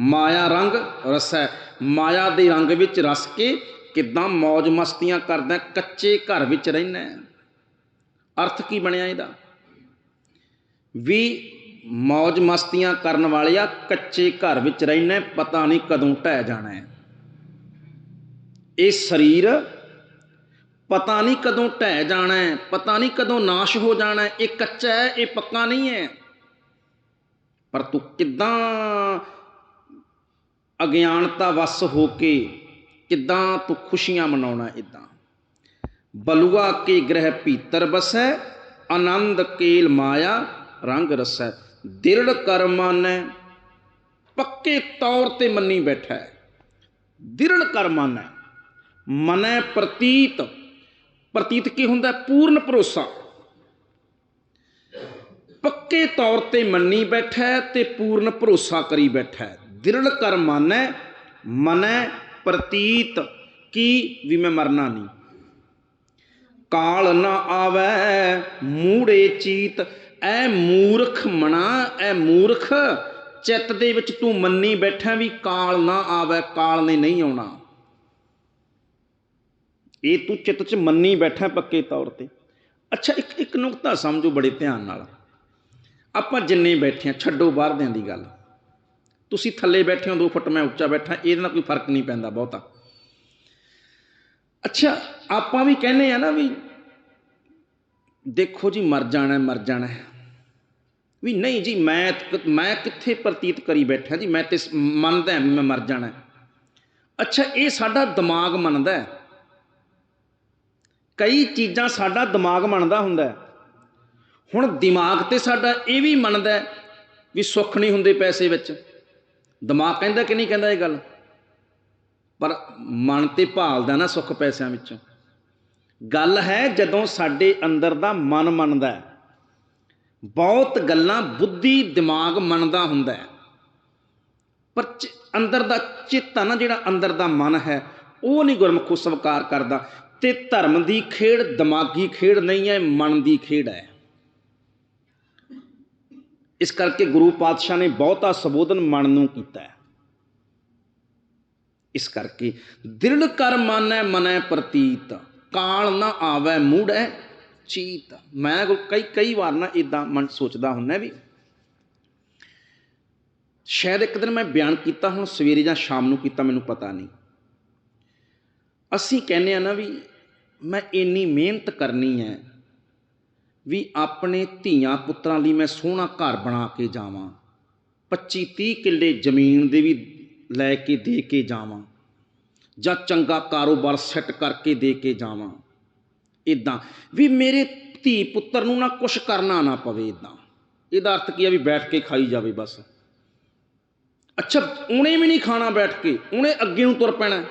ਮਾਇਆ ਰੰਗ ਰਸੈ। ਮਾਇਆ ਦੇ ਰੰਗ ਵਿੱਚ ਰਸ ਕੇ ਕਿੱਦਾਂ ਮौज ਮਸਤੀਆਂ ਕਰਦਾ, ਕੱਚੇ ਘਰ ਵਿੱਚ ਰਹਿਣਾ ਅਰਥ ਕੀ ਬਣਿਆ ਇਹਦਾ? ਵੀ ਮौज ਮਸਤੀਆਂ ਕਰਨ ਵਾਲਿਆ ਕੱਚੇ ਘਰ ਵਿੱਚ ਰਹਿਣਾ ਪਤਾ ਨਹੀਂ ਕਦੋਂ ਢਹਿ ਜਾਣਾ ਇਹ ਸਰੀਰ ਪਤਾ ਨਹੀਂ ਕਦੋਂ ਢਹਿ ਜਾਣਾ ਹੈ, ਪਤਾ ਨਹੀਂ ਕਦੋਂ ਨਾਸ਼ ਹੋ ਜਾਣਾ ਹੈ। ਇਹ ਕੱਚਾ ਹੈ, ਇਹ ਪੱਕਾ ਨਹੀਂ ਹੈ। ਪਰ ਤੂੰ ਕਿੱਦਾਂ ਅਗਿਆਨਤਾ ਵਸ ਹੋ ਕੇ ਕਿੱਦਾਂ ਤੂੰ ਖੁਸ਼ੀਆਂ ਮਨਾਉਣਾ ਇਦਾਂ ਬਲੂਆ ਕੇ ਗ੍ਰਹਿ ਭੀਤਰ ਬਸੈ, ਆਨੰਦ ਕੇਲ ਮਾਇਆ ਰੰਗ ਰਸੈ। ਦਿਰੜ ਕਰ ਮਾਨੈ ਪੱਕੇ ਤੌਰ ਤੇ ਮੰਨੀ ਬੈਠਾ। ਹੈ ਦਿਰੜ ਕਰ ਮਾਨੈ ਮਨੈ ਪ੍ਰਤੀਤ। ਪ੍ਰਤੀਤ ਕੀ ਹੁੰਦਾ? ਪੂਰਨ ਭਰੋਸਾ। ਪੱਕੇ ਤੌਰ ਤੇ ਮੰਨੀ ਬੈਠਾ ਹੈ ਤੇ ਪੂਰਨ ਭਰੋਸਾ ਕਰੀ ਬੈਠਾ। ਦਿਰੜ ਕਰ ਮਾਨੈ, ਮਨੈ ਪ੍ਰਤੀਤ, ਕੀ ਵੀ ਮੈਂ ਮਰਨਾ ਨਹੀਂ। ਕਾਲ ਨਾ ਆਵੈ ਮੂੜੇ ਚੀਤ, ਐ ਮੂਰਖ ਮਣਾ, ਐ ਮੂਰਖ, ਚਿੱਤ ਦੇ ਵਿੱਚ ਤੂੰ ਮੰਨੀ ਬੈਠਾ ਵੀ ਕਾਲ ਨਾ ਆਵੈ, ਕਾਲ ਨੇ ਨਹੀਂ ਆਉਣਾ। ਇਹ ਤੂੰ ਚਿੱਤ 'ਚ ਮੰਨੀ ਬੈਠਾ ਪੱਕੇ ਤੌਰ ਤੇ। ਅੱਛਾ, ਇੱਕ ਇੱਕ ਨੁਕਤਾ ਸਮਝੋ ਬੜੇ ਧਿਆਨ ਨਾਲ। ਆਪਾਂ ਜਿੰਨੇ ਬੈਠੇ ਆ, ਛੱਡੋ ਬਾਹਰਦਿਆਂ ਦੀ ਗੱਲ। ਤੁਸੀਂ ਥੱਲੇ ਬੈਠੇ ਹੋ 2 ਫੁੱਟ ਮੈਂ ਉੱਚਾ ਬੈਠਾ, ਇਹਦੇ ਨਾਲ ਕੋਈ ਫ਼ਰਕ ਨਹੀਂ ਪੈਂਦਾ ਬਹੁਤਾ। ਅੱਛਾ, ਆਪਾਂ ਵੀ ਕਹਿੰਦੇ ਆ ਨਾ ਵੀ ਦੇਖੋ ਜੀ, ਮਰ ਜਾਣਾ ਮਰ ਜਾਣਾ ਵੀ ਨਹੀਂ ਜੀ, ਮੈਂ ਮੈਂ ਕਿੱਥੇ ਪ੍ਰਤੀਤ ਕਰੀ ਬੈਠਾ ਜੀ, ਮੈਂ ਤੇ ਮੰਨਦਾ ਮੈਂ ਮਰ ਜਾਣਾ ਅੱਛਾ, ਇਹ ਸਾਡਾ ਦਿਮਾਗ ਮੰਨਦਾ ਹੈ। ਕਈ ਚੀਜ਼ਾਂ ਸਾਡਾ ਦਿਮਾਗ ਮੰਨਦਾ ਹੁੰਦਾ ਹੁਣ ਦਿਮਾਗ ਤੇ ਸਾਡਾ ਇਹ ਵੀ ਮੰਨਦਾ ਵੀ ਸੁੱਖ ਨਹੀਂ ਹੁੰਦੇ ਪੈਸੇ ਵਿੱਚ। ਦਿਮਾਗ ਕਹਿੰਦਾ ਕਿ ਨਹੀਂ ਕਹਿੰਦਾ ਇਹ ਗੱਲ? ਪਰ ਮਨ ਤੇ ਭਾਲਦਾ ਨਾ ਸੁੱਖ ਪੈਸਿਆਂ ਵਿੱਚੋਂ। ਗੱਲ ਹੈ ਜਦੋਂ ਸਾਡੇ ਅੰਦਰ ਦਾ ਮਨ ਮੰਨਦਾ ਬਹੁਤ ਗੱਲਾਂ ਬੁੱਧੀ ਦਿਮਾਗ ਮੰਨਦਾ ਹੁੰਦਾ ਪਰ ਚ- ਅੰਦਰ ਦਾ ਚਿੱਤ ਆ ਨਾ ਜਿਹੜਾ ਅੰਦਰ ਦਾ ਮਨ ਹੈ, ਉਹ ਨਹੀਂ ਗੁਰਮੁਖ ਸਵੀਕਾਰ ਕਰਦਾ। ਤੇ ਧਰਮ ਦੀ ਖੇਡ ਦਿਮਾਗੀ ਖੇਡ ਨਹੀਂ ਹੈ, ਮਨ ਦੀ ਖੇਡ ਹੈ। ਇਸ ਕਰਕੇ ਗੁਰੂ ਪਾਤਸ਼ਾਹ ਨੇ ਬਹੁਤਾ ਸੰਬੋਧਨ ਮਨ ਨੂੰ ਕੀਤਾ ਹੈ। ਇਸ ਕਰਕੇ ਦਿਲ ਕਰ ਮਾਨੈ ਮਨੈ ਪ੍ਰਤੀਤ, ਕਾਲ ਨਾ ਆਵੈ ਮੂੜੈ ਚੀਤ। ਮੈਂ ਕਈ ਕਈ ਵਾਰ ਨਾ ਇਦਾਂ ਮਨ ਸੋਚਦਾ ਹੁੰਦਾ ਵੀ ਸ਼ਾਇਦ ਇੱਕ ਦਿਨ ਮੈਂ ਬਿਆਨ ਕੀਤਾ ਹੁਣ ਸਵੇਰੇ ਜਾਂ ਸ਼ਾਮ ਨੂੰ ਕੀਤਾ, ਮੈਨੂੰ ਪਤਾ ਨਹੀਂ। ਅਸੀਂ ਕਹਿੰਦੇ ਆ ਨਾ ਵੀ ਮੈਂ ਇੰਨੀ ਮਿਹਨਤ ਕਰਨੀ ਹੈ ਵੀ ਆਪਣੇ ਧੀਆਂ ਪੁੱਤਰਾਂ ਲਈ ਮੈਂ ਸੋਹਣਾ ਘਰ ਬਣਾ ਕੇ ਜਾਵਾਂ। 25 30 ਕਿੱਲੇ ਜ਼ਮੀਨ ਦੇ ਵੀ ਲੈ ਕੇ ਦੇ ਕੇ ਜਾਵਾਂ ਜਾਂ ਚੰਗਾ ਕਾਰੋਬਾਰ ਸੈੱਟ ਕਰਕੇ ਦੇ ਕੇ ਜਾਵਾਂ। ਇਦਾਂ ਵੀ ਮੇਰੇ ਧੀ ਪੁੱਤਰ ਨੂੰ ਨਾ ਕੁਛ ਕਰਨਾ ਨਾ ਪਵੇ ਇਦਾਂ ਇਹਦਾ ਅਰਥ ਕੀ ਆ ਵੀ ਬੈਠ ਕੇ ਖਾਈ ਜਾਵੇ ਬਸ। ਅੱਛਾ, ਉਹਨੇ ਵੀ ਨਹੀਂ ਖਾਣਾ ਬੈਠ ਕੇ, ਉਹਨੇ ਅੱਗੇ ਨੂੰ ਤੁਰ ਪੈਣਾ।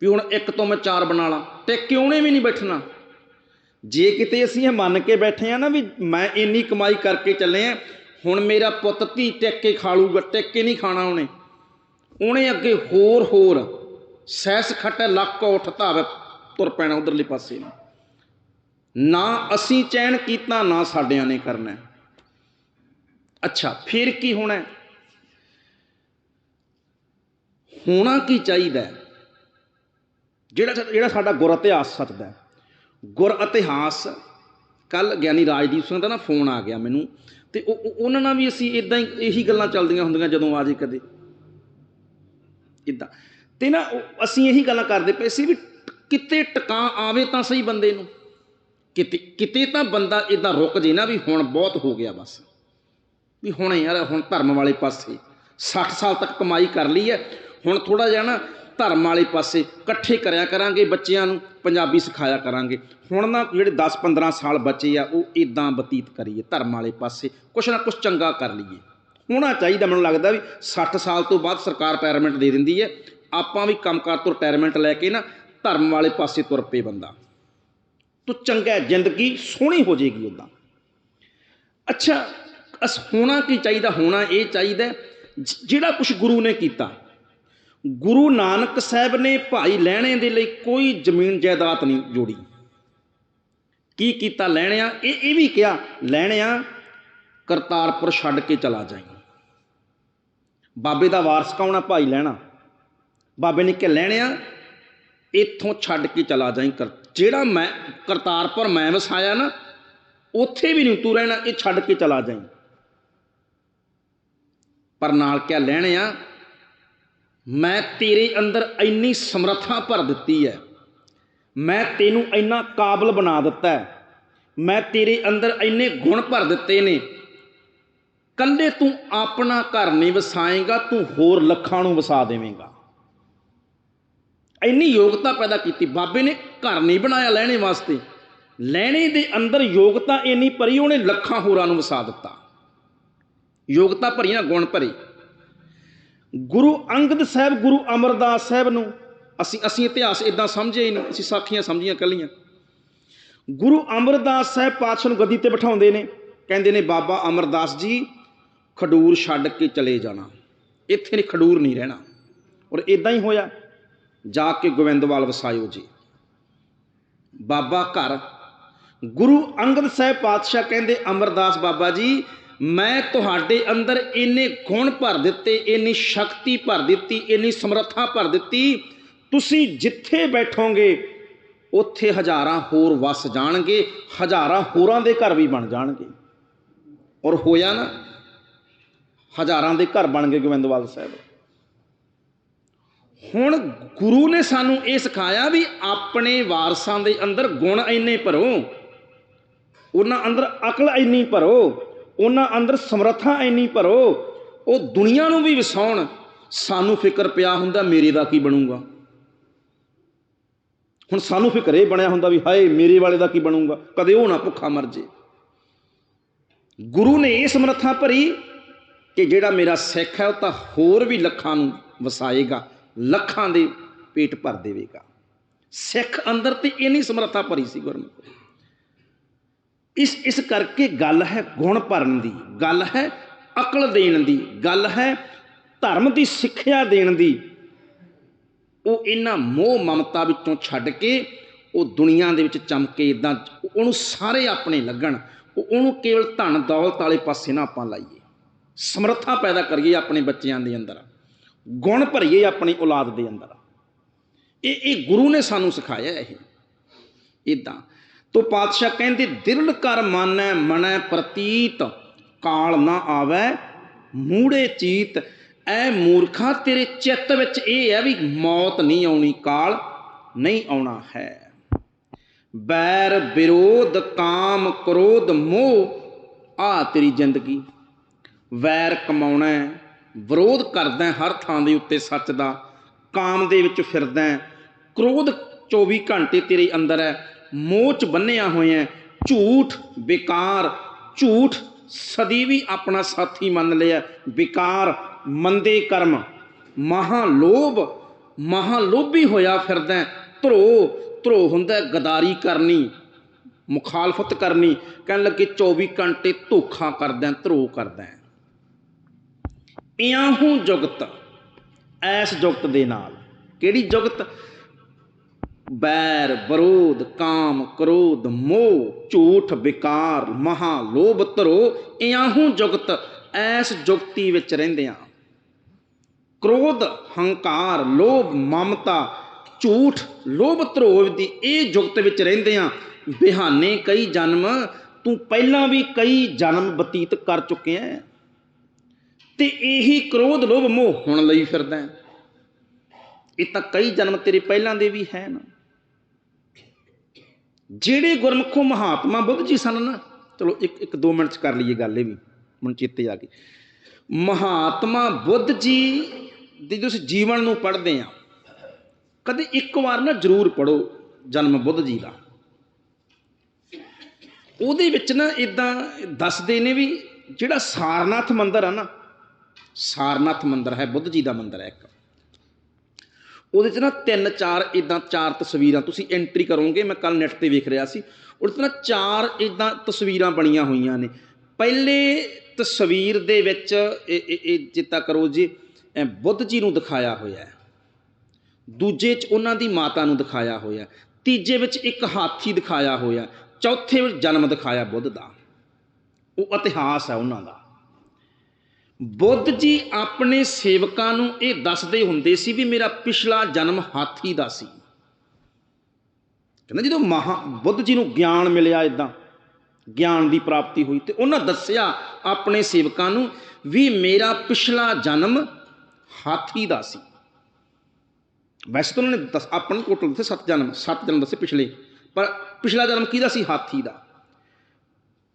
ਵੀ ਹੁਣ ਇੱਕ ਤੋਂ ਮੈਂ ਚਾਰ ਬਣਾ ਲਾਂ ਤੇ ਕਿਉਂ ਨੇ ਵੀ ਨਹੀਂ ਬੈਠਣਾ? ਜੇ ਕਿਤੇ ਅਸੀਂ ਇਹ ਮੰਨ ਕੇ ਬੈਠੇ ਆ ਨਾ ਵੀ ਮੈਂ ਇੰਨੀ ਕਮਾਈ ਕਰਕੇ ਚੱਲੇ ਆ ਹੁਣ ਮੇਰਾ ਪੁੱਤ ਧੀ ਟਿਕ ਕੇ ਖਾ ਲੂਗਾ, ਟਿਕ ਕੇ ਨਹੀਂ ਖਾਣਾ ਉਹਨੇ। ਉਹਨੇ ਅੱਗੇ ਹੋਰ ਹੋਰ ਸੈਸ ਖੱਟ ਲੱਕ ਉੱਠ ਧਾਵੇ ਤੁਰ ਪੈਣਾ ਉਧਰਲੇ ਪਾਸੇ ਨੂੰ। ਨਾ ਅਸੀਂ ਚੈਨ ਕੀਤਾ, ਨਾ ਸਾਡਿਆਂ ਨੇ ਕਰਨਾ। ਅੱਛਾ, ਫਿਰ ਕੀ ਹੋਣਾ? ਹੋਣਾ ਕੀ ਚਾਹੀਦਾ? ਜਿਹੜਾ ਜਿਹੜਾ ਸਾਡਾ ਗੁਰ ਇਤਿਹਾਸ ਸੱਚਦਾ ਹੈ। ਗੁਰ ਇਤਿਹਾਸ ਕੱਲ ਗਿਆਨੀ ਰਾਜਦੀਪ ਸਿੰਘ ਦਾ ਨਾ ਫੋਨ ਆ ਗਿਆ ਮੈਨੂੰ, ਤੇ ਉਹ ਉਹਨਾਂ ਨਾਲ ਵੀ ਅਸੀਂ ਇਦਾਂ ਹੀ ਇਹੀ ਗੱਲਾਂ ਚੱਲਦੀਆਂ ਹੁੰਦੀਆਂ ਜਦੋਂ ਆ ਜੇ ਕਦੇ। ਇਦਾਂ ਤੇ ਨਾ ਉਹ- ਅਸੀਂ ਇਹੀ ਗੱਲਾਂ ਕਰਦੇ ਪਏ ਸੀ ਵੀ ਕਿਤੇ ਟਿਕਾ ਆਵੇ ਤਾਂ ਸਹੀ ਬੰਦੇ ਨੂੰ। ਕਿਤੇ ਕਿਤੇ ਤਾਂ ਬੰਦਾ ਇਦਾਂ ਰੁਕ ਜੇ ਨਾ ਵੀ ਹੁਣ ਬਹੁਤ ਹੋ ਗਿਆ ਬਸ। ਵੀ ਹੁਣ ਯਾਰ, ਹੁਣ ਧਰਮ ਵਾਲੇ ਪਾਸੇ 60 ਸਾਲ ਤੱਕ ਕਮਾਈ ਕਰ ਲਈ ਹੈ। ਹੁਣ ਥੋੜਾ ਜਿਹਾ ਨਾ ਧਰਮ ਵਾਲੇ ਪਾਸੇ ਇਕੱਠੇ ਕਰਿਆ ਕਰਾਂਗੇ ਬੱਚਿਆਂ ਨੂੰ, ਪੰਜਾਬੀ ਸਿਖਾਇਆ ਕਰਾਂਗੇ। ਹੁਣ ਨਾ ਜਿਹੜੇ 10 15 ਸਾਲ ਬੱਚੇ ਆ, ਉਹ ਇਦਾਂ ਬਤੀਤ ਕਰੀਏ ਧਰਮ ਵਾਲੇ ਪਾਸੇ, ਕੁਛ ਨਾ ਕੁਛ ਚੰਗਾ ਕਰ ਲਈਏ। ਹੋਣਾ ਚਾਹੀਦਾ, ਮੈਨੂੰ ਲੱਗਦਾ ਵੀ 60 ਸਾਲ ਤੋਂ ਬਾਅਦ ਸਰਕਾਰ ਰਿਟਾਇਰਮੈਂਟ ਦੇ ਦਿੰਦੀ ਹੈ। ਆਪਾਂ ਵੀ ਕੰਮਕਾਰ ਤੋਂ ਰਿਟਾਇਰਮੈਂਟ ਲੈ ਕੇ ਨਾ ਧਰਮ ਵਾਲੇ ਪਾਸੇ ਤੁਰ ਪਏ ਬੰਦਾ। ਤੂੰ ਚੰਗਾ ਜ਼ਿੰਦਗੀ ਸੋਹਣੀ ਹੋ ਜਾਏਗੀ ਉਦਾਂ ਅੱਛਾ, ਅਸ ਹੋਣਾ ਕੀ ਚਾਹੀਦਾ? ਹੋਣਾ ਇਹ ਚਾਹੀਦਾ ਜਿਹੜਾ ਕੁਝ ਗੁਰੂ ਨੇ ਕੀਤਾ ਗੁਰੂ ਨਾਨਕ ਸਾਹਿਬ ਨੇ ਭਾਈ ਲੈਣੇ ਦੇ ਲਈ ਕੋਈ ਜ਼ਮੀਨ ਜਾਇਦਾਦ ਨਹੀਂ ਜੋੜੀ। ਕੀ ਕੀਤਾ ਲੈਣਿਆ ਇਹ ਇਹ ਵੀ ਕਿਹਾ ਲੈਣਿਆ ਕਰਤਾਰਪੁਰ ਛੱਡ ਕੇ ਚਲਾ ਜਾਈ। ਬਾਬੇ ਦਾ ਵਾਰਸ ਕੌਣ ਆ ਭਾਈ ਲੈਣਾ ਬਾਬੇ ਨੇ ਕਿ ਲੈਣਿਆ ਇੱਥੋਂ ਛੱਡ ਕੇ ਚਲਾ ਜਾਈ ਕਰ ਜਿਹੜਾ ਮੈਂ, ਕਰਤਾਰਪੁਰ ਮੈਂ ਵਸਾਇਆ ਨਾ, ਉੱਥੇ ਵੀ ਨਹੀਂ ਤੂੰ ਰਹਿਣਾ, ਇਹ ਛੱਡ ਕੇ ਚਲਾ ਜਾਈ। ਪਰ ਨਾਲ ਕਿਆ ਲੈਣਿਆ ਮੈਂ ਤੇਰੇ ਅੰਦਰ ਇੰਨੀ ਸਮਰੱਥਾ ਭਰ ਦਿੱਤੀ ਹੈ। ਮੈਂ ਤੈਨੂੰ ਇੰਨਾ ਕਾਬਲ ਬਣਾ ਦਿੱਤਾ ਹੈ। ਮੈਂ ਤੇਰੇ ਅੰਦਰ ਇੰਨੇ ਗੁਣ ਭਰ ਦਿੱਤੇ ਨੇ। ਕੱਲੇ ਤੂੰ ਆਪਣਾ ਘਰ ਨਹੀਂ ਵਸਾਏਗਾ, ਤੂੰ ਹੋਰ ਲੱਖਾਂ ਨੂੰ ਵਸਾ ਦੇਵੇਂਗਾ। ਇੰਨੀ ਯੋਗਤਾ ਪੈਦਾ ਕੀਤੀ। ਬਾਬੇ ਨੇ ਘਰ ਨਹੀਂ ਬਣਾਇਆ ਲੈਣੇ ਵਾਸਤੇ। ਲੈਣੇ ਦੇ ਅੰਦਰ ਯੋਗਤਾ ਇੰਨੀ ਭਰੀ, ਉਹਨੇ ਲੱਖਾਂ ਹੋਰਾਂ ਨੂੰ ਵਸਾ ਦਿੱਤਾ। ਯੋਗਤਾ ਭਰੀਆਂ ਗੁਣ ਭਰੇ। ਗੁਰੂ ਅੰਗਦ ਸਾਹਿਬ, ਗੁਰੂ ਅਮਰਦਾਸ ਸਾਹਿਬ ਨੂੰ ਅਸੀਂ ਅਸੀਂ ਇਤਿਹਾਸ ਇਦਾਂ ਸਮਝੇ ਹੀ ਨਹੀਂ, ਅਸੀਂ ਸਾਖੀਆਂ ਸਮਝੀਆਂ ਕੱਲੀਆਂ ਗੁਰੂ ਅਮਰਦਾਸ ਸਾਹਿਬ ਪਾਤਸ਼ਾਹ ਨੂੰ ਗੱਦੀ ਤੇ ਬਿਠਾਉਂਦੇ ਨੇ, ਕਹਿੰਦੇ ਨੇ, ਬਾਬਾ ਅਮਰਦਾਸ ਜੀ, ਖਡੂਰ ਛੱਡ ਕੇ ਚਲੇ ਜਾਣਾ। ਇੱਥੇ ਨੇ ਖਡੂਰ ਨਹੀਂ ਰਹਿਣਾ। ਔਰ ਇਦਾਂ ਹੀ ਹੋਇਆ। ਜਾ ਕੇ ਗੋਬਿੰਦਵਾਲ ਵਸਾਇਓ ਜੀ। ਬਾਬਾ ਘਰ, ਗੁਰੂ ਅੰਗਦ ਸਾਹਿਬ ਪਾਤਸ਼ਾਹ ਕਹਿੰਦੇ, ਅਮਰਦਾਸ ਬਾਬਾ ਜੀ ਮੈਂ ਤੁਹਾਡੇ ਅੰਦਰ ਇੰਨੇ ਗੁਣ ਭਰ ਦਿੱਤੇ, ਇੰਨੀ ਸ਼ਕਤੀ ਭਰ ਦਿੱਤੀ, ਇੰਨੀ ਸਮਰੱਥਾ ਭਰ ਦਿੱਤੀ, ਤੁਸੀਂ ਜਿੱਥੇ ਬੈਠੋਗੇ, ਉੱਥੇ ਹਜ਼ਾਰਾਂ ਹੋਰ ਵਸ ਜਾਣਗੇ, ਹਜ਼ਾਰਾਂ ਹੋਰਾਂ ਦੇ ਘਰ ਵੀ ਬਣ ਜਾਣਗੇ। ਔਰ ਹੋਇਆ ਨਾ, ਹਜ਼ਾਰਾਂ ਦੇ ਘਰ ਬਣ ਗਏ ਗੋਬਿੰਦਵਾਲ ਸਾਹਿਬ। ਹੁਣ ਗੁਰੂ ਨੇ ਸਾਨੂੰ ਇਹ ਸਿਖਾਇਆ ਵੀ ਆਪਣੇ ਵਾਰਸਾਂ ਦੇ ਅੰਦਰ ਗੁਣ ਇੰਨੇ ਭਰੋ, ਉਹਨਾਂ ਅੰਦਰ ਅਕਲ ਇੰਨੀ ਭਰੋ ਉਹਨਾਂ ਅੰਦਰ ਸਮਰੱਥਾ ਇੰਨੀ ਭਰੋ, ਉਹ ਦੁਨੀਆ ਨੂੰ ਵੀ ਵਸਾਉਣ, ਸਾਨੂੰ ਫਿਕਰ ਪਿਆ ਹੁੰਦਾ ਮੇਰੇ ਦਾ ਕੀ ਬਣੂਗਾ? ਹੁਣ ਸਾਨੂੰ ਫਿਕਰ ਇਹ ਬਣਿਆ ਹੁੰਦਾ ਵੀ ਹਾਏ, ਮੇਰੇ ਵਾਲੇ ਦਾ ਕੀ ਬਣੂਗਾ? ਕਦੇ ਉਹ ਨਾ ਭੁੱਖਾ ਮਰ ਜੇ। ਗੁਰੂ ਨੇ ਇਹ ਸਮਰੱਥਾ ਭਰੀ ਕਿ ਜਿਹੜਾ ਮੇਰਾ ਸਿੱਖ ਹੈ, ਉਹ ਤਾਂ ਹੋਰ ਵੀ ਲੱਖਾਂ ਨੂੰ ਵਸਾਏਗਾ, ਲੱਖਾਂ ਦੇ ਪੇਟ ਭਰ ਦੇਵੇਗਾ। ਸਿੱਖ ਅੰਦਰ ਤੇ ਇੰਨੀ ਸਮਰੱਥਾ ਭਰੀ ਸੀ ਗੁਰਮੁਖ। ਇਸ ਇਸ ਕਰਕੇ ਗੱਲ ਹੈ ਗੁਣ ਭਰਨ ਦੀ, ਗੱਲ ਹੈ ਅਕਲ ਦੇਣ ਦੀ, ਗੱਲ ਹੈ ਧਰਮ ਦੀ ਸਿੱਖਿਆ ਦੇਣ ਦੀ। ਉਹ ਇਹਨਾਂ ਮੋਹ ਮਮਤਾ ਵਿੱਚੋਂ ਛੱਡ ਕੇ ਉਹ ਦੁਨੀਆ ਦੇ ਵਿੱਚ ਚਮਕੇ ਇਦਾਂ ਉਹਨੂੰ ਸਾਰੇ ਆਪਣੇ ਲੱਗਣ ਉਹਨੂੰ ਕੇਵਲ ਧਨ ਦੌਲਤ ਵਾਲੇ ਪਾਸੇ ਨਾ ਆਪਾਂ ਲਾਈਏ। ਸਮਰੱਥਾ ਪੈਦਾ ਕਰੀਏ ਆਪਣੇ ਬੱਚਿਆਂ ਦੇ ਅੰਦਰ। ਗੁਣ ਭਰੀਏ ਆਪਣੀ ਔਲਾਦ ਦੇ ਅੰਦਰ। ਇਹ ਇਹ ਗੁਰੂ ਨੇ ਸਾਨੂੰ ਸਿਖਾਇਆ ਇਹ। ਇਦਾਂ ਤੋ ਪਾਤਸ਼ਾਹ ਕਹਿੰਦੇ ਦਿਲ ਕਰ ਮਾਨੈ, ਮਨੈ ਪ੍ਰਤੀਤ, ਕਾਲ ਨਾ ਆਵੈ, ਮੂੜੇ ਚੀਤ, ਐ ਮੂਰਖਾ ਤੇਰੇ ਚਿੱਤ ਵਿੱਚ ਇਹ ਹੈ ਵੀ ਮੌਤ ਨਹੀਂ ਆਉਣੀ, ਕਾਲ ਨਹੀਂ ਆਉਣਾ ਹੈ। ਬੈਰ ਵਿਰੋਧ ਕਾਮ ਕ੍ਰੋਧ, ਮੋਹ, ਆ ਤੇਰੀ ਜ਼ਿੰਦਗੀ। ਵੈਰ ਕਮਾਉਣਾ, ਵਿਰੋਧ ਕਰਦਾ ਹਰ ਥਾਂ ਦੇ ਉੱਤੇ ਸੱਚ ਦਾ, ਕਾਮ ਦੇ ਵਿੱਚ ਫਿਰਦਾ। ਕ੍ਰੋਧ 24 ਘੰਟੇ ਤੇਰੇ ਅੰਦਰ ਹੈ ਮੋਹ ਚ ਬੰਨਿਆ ਹੋਇਆ ਝੂਠ ਬੇਕਾਰ, ਝੂਠ ਸਦੀ ਵੀ ਆਪਣਾ ਸਾਥੀ ਮੰਨ ਲਿਆ। ਬੇਕਾਰ ਮੰਦੇ ਕਰਮ। ਮਹਾ ਲੋਭ ਮਹਾ ਲੋਭੀ ਹੋਇਆ ਫਿਰਦਾ। ਧਰੋ ਧਰੋ ਹੁੰਦਾ ਗਦਾਰੀ ਕਰਨੀ, ਮੁਖਾਲਫਤ ਕਰਨੀ। ਕਹਿਣ ਲੱਗੇ 24 ਘੰਟੇ ਧੋਖਾ ਕਰਦਾ, ਧਰੋ ਕਰਦਾ। ਇਆਹੂ ਜੁਗਤ, ਐਸ ਜੁਗਤ ਦੇ ਨਾਲ। ਕਿਹੜੀ ਜੁਗਤ? ਬੈਰ, ਵਿਰੋਧ, ਕਾਮ, ਕ੍ਰੋਧ, ਮੋਹ, ਝੂਠ, ਵਿਕਾਰ ਮਹਾ ਲੋਭ ਧਰੋ, ਇਆਹੂ ਜੁਗਤ, ਐਸ ਜੁਗਤੀ ਵਿੱਚ ਰਹਿੰਦੇ ਆ। ਕ੍ਰੋਧ, ਹੰਕਾਰ, ਲੋਭ, ਮਮਤਾ, ਝੂਠ, ਲੋਭ ਧਰੋਵ ਦੀ ਇਹ ਜੁਗਤ ਵਿੱਚ ਰਹਿੰਦੇ ਰਹਿੰਦਿਆਂ ਬਿਹਾਨੇ ਕਈ ਜਨਮ, ਤੂੰ ਪਹਿਲਾਂ ਵੀ ਕਈ ਜਨਮ ਬਤੀਤ ਕਰ ਚੁੱਕਿਆ ਹੈ ਤੇ ਇਹੀ ਕ੍ਰੋਧ, ਲੋਭ, ਮੋਹ ਹੁਣ ਲਈ ਫਿਰਦਾ ਇਹ ਤਾਂ ਕਈ ਜਨਮ ਤੇਰੇ ਪਹਿਲਾਂ ਦੇ ਵੀ ਹੈ ਨਾ। ਜਿਹੜੇ ਗੁਰਮੁਖੋ ਮਹਾਤਮਾ ਬੁੱਧ ਜੀ ਸਨ ਨਾ, ਚਲੋ ਇੱਕ ਇੱਕ ਦੋ ਮਿੰਟ ਚ ਕਰ ਲਈਏ ਗੱਲ ਇਹ ਵੀ, ਮੈਨੂੰ ਚੇਤੇ ਆ ਗਈ। ਮਹਾਤਮਾ ਬੁੱਧ ਜੀ ਦੇ ਤੁਸੀਂ ਜੀਵਨ ਨੂੰ ਪੜ੍ਹਦੇ ਆ ਕਦੇ ਇੱਕ ਵਾਰ ਨਾ ਜ਼ਰੂਰ ਪੜੋ ਜਨਮ ਬੁੱਧ ਜੀ ਦਾ। ਉਹਦੇ ਵਿੱਚ ਨਾ ਇਦਾਂ ਦੱਸਦੇ ਨੇ ਵੀ ਜਿਹੜਾ ਸਾਰਨਾਥ ਮੰਦਿਰ ਆ ਨਾ, ਸਾਰਨਾਥ ਮੰਦਿਰ ਹੈ, ਬੁੱਧ ਜੀ ਦਾ ਮੰਦਿਰ ਹੈ ਇੱਕ। ਉਹਦੇ 'ਚ ਨਾ ਤਿੰਨ, ਚਾਰ ਇਦਾਂ ਚਾਰ ਤਸਵੀਰਾਂ ਤੁਸੀਂ ਐਂਟਰੀ ਕਰੋਗੇ, ਮੈਂ ਕੱਲ ਨੈਟ ਤੇ ਵੇਖ ਰਿਹਾ ਸੀ। ਉਹਦੇ 'ਚ ਨਾ ਚਾਰ ਇਦਾਂ ਤਸਵੀਰਾਂ ਬਣੀਆਂ ਹੋਈਆਂ ਨੇ। ਪਹਿਲੇ ਤਸਵੀਰ ਦੇ ਵਿੱਚ ਇਹ, ਇਹ- ਚਿੱਤਾ ਕਰੋ ਜੀ ਬੁੱਧ ਜੀ ਨੂੰ ਦਿਖਾਇਆ ਹੋਇਆ ਹੈ। ਦੂਜੇ 'ਚ ਉਹਨਾਂ ਦੀ ਮਾਤਾ ਨੂੰ ਦਿਖਾਇਆ ਹੋਇਆ ਤੀਜੇ ਵਿੱਚ ਇੱਕ ਹਾਥੀ ਦਿਖਾਇਆ ਹੋਇਆ ਚੌਥੇ ਵਿੱਚ ਜਨਮ ਦਿਖਾਇਆ ਬੁੱਧ ਦਾ। ਉਹ ਇਤਿਹਾਸ ਹੈ ਉਹਨਾਂ ਦਾ। ਬੁੱਧ ਜੀ ਆਪਣੇ ਸੇਵਕਾਂ ਨੂੰ ਇਹ ਦੱਸਦੇ ਹੁੰਦੇ ਸੀ ਵੀ ਮੇਰਾ ਪਿਛਲਾ ਜਨਮ ਹਾਥੀ ਦਾ ਸੀ। ਕਹਿੰਦਾ ਜਦੋਂ ਮਹਾ ਬੁੱਧ ਜੀ ਨੂੰ ਗਿਆਨ ਮਿਲਿਆ ਇਦਾਂ ਗਿਆਨ ਦੀ ਪ੍ਰਾਪਤੀ ਹੋਈ ਤੇ ਉਹਨਾਂ ਦੱਸਿਆ ਆਪਣੇ ਸੇਵਕਾਂ ਨੂੰ ਵੀ ਮੇਰਾ ਪਿਛਲਾ ਜਨਮ ਹਾਥੀ ਦਾ ਸੀ। ਵੈਸੇ ਤਾਂ ਉਹਨਾਂ ਨੇ ਦਸ ਆਪਣੇ ਟੋਟਲ ਦੱਸੇ ਸੱਤ ਜਨਮ ਸੱਤ ਜਨਮ ਦੱਸੇ ਪਿਛਲੇ, ਪਰ ਪਿਛਲਾ ਜਨਮ ਕਿਹਦਾ ਸੀ? ਹਾਥੀ ਦਾ।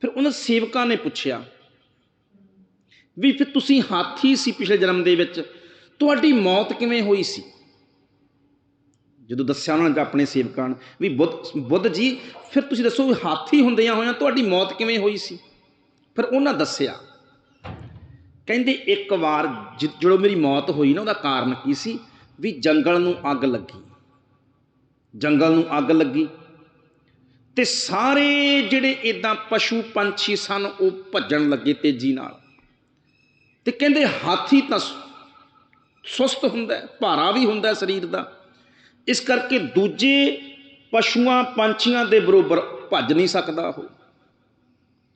ਫਿਰ ਉਹਨਾਂ ਸੇਵਕਾਂ ਨੇ ਪੁੱਛਿਆ ਵੀ ਫਿਰ ਤੁਸੀਂ ਹਾਥੀ ਸੀ ਪਿਛਲੇ ਜਨਮ ਦੇ ਵਿੱਚ। ਤੁਹਾਡੀ ਮੌਤ ਕਿਵੇਂ ਹੋਈ ਸੀ? ਜਦੋਂ ਦੱਸਿਆ ਉਹਨਾਂ ਨੇ ਆਪਣੇ ਸੇਵਕਾਂ ਨੂੰ ਵੀ ਬੁੱਧ ਬੁੱਧ ਜੀ, ਫਿਰ ਤੁਸੀਂ ਦੱਸੋ ਵੀ ਹਾਥੀ ਹੁੰਦਿਆਂ ਹੋਇਆਂ ਤੁਹਾਡੀ ਮੌਤ ਕਿਵੇਂ ਹੋਈ ਸੀ? ਫਿਰ ਉਹਨਾਂ ਦੱਸਿਆ, ਕਹਿੰਦੇ ਇੱਕ ਵਾਰ ਜ- ਜਦੋਂ ਮੇਰੀ ਮੌਤ ਹੋਈ ਨਾ, ਉਹਦਾ ਕਾਰਨ ਕੀ ਸੀ? ਵੀ ਜੰਗਲ ਨੂੰ ਅੱਗ ਲੱਗੀ। ਜੰਗਲ ਨੂੰ ਅੱਗ ਲੱਗੀ। ਤੇ ਸਾਰੇ ਜਿਹੜੇ ਇਦਾਂ ਪਸ਼ੂ ਪੰਛੀ ਸਨ, ਉਹ ਭੱਜਣ ਲੱਗੇ ਤੇਜ਼ੀ ਨਾਲ। ਤੇ ਕਹਿੰਦੇ ਹਾਥੀ ਤਾਂ ਸੁਸਤ ਹੁੰਦਾ ਭਾਰਾ ਵੀ ਹੁੰਦਾ ਸਰੀਰ ਦਾ। ਇਸ ਕਰਕੇ ਦੂਜੇ ਪਸ਼ੂਆਂ ਪੰਛੀਆਂ ਦੇ ਬਰੋਬਰ ਭੱਜ ਨਹੀਂ ਸਕਦਾ ਉਹ।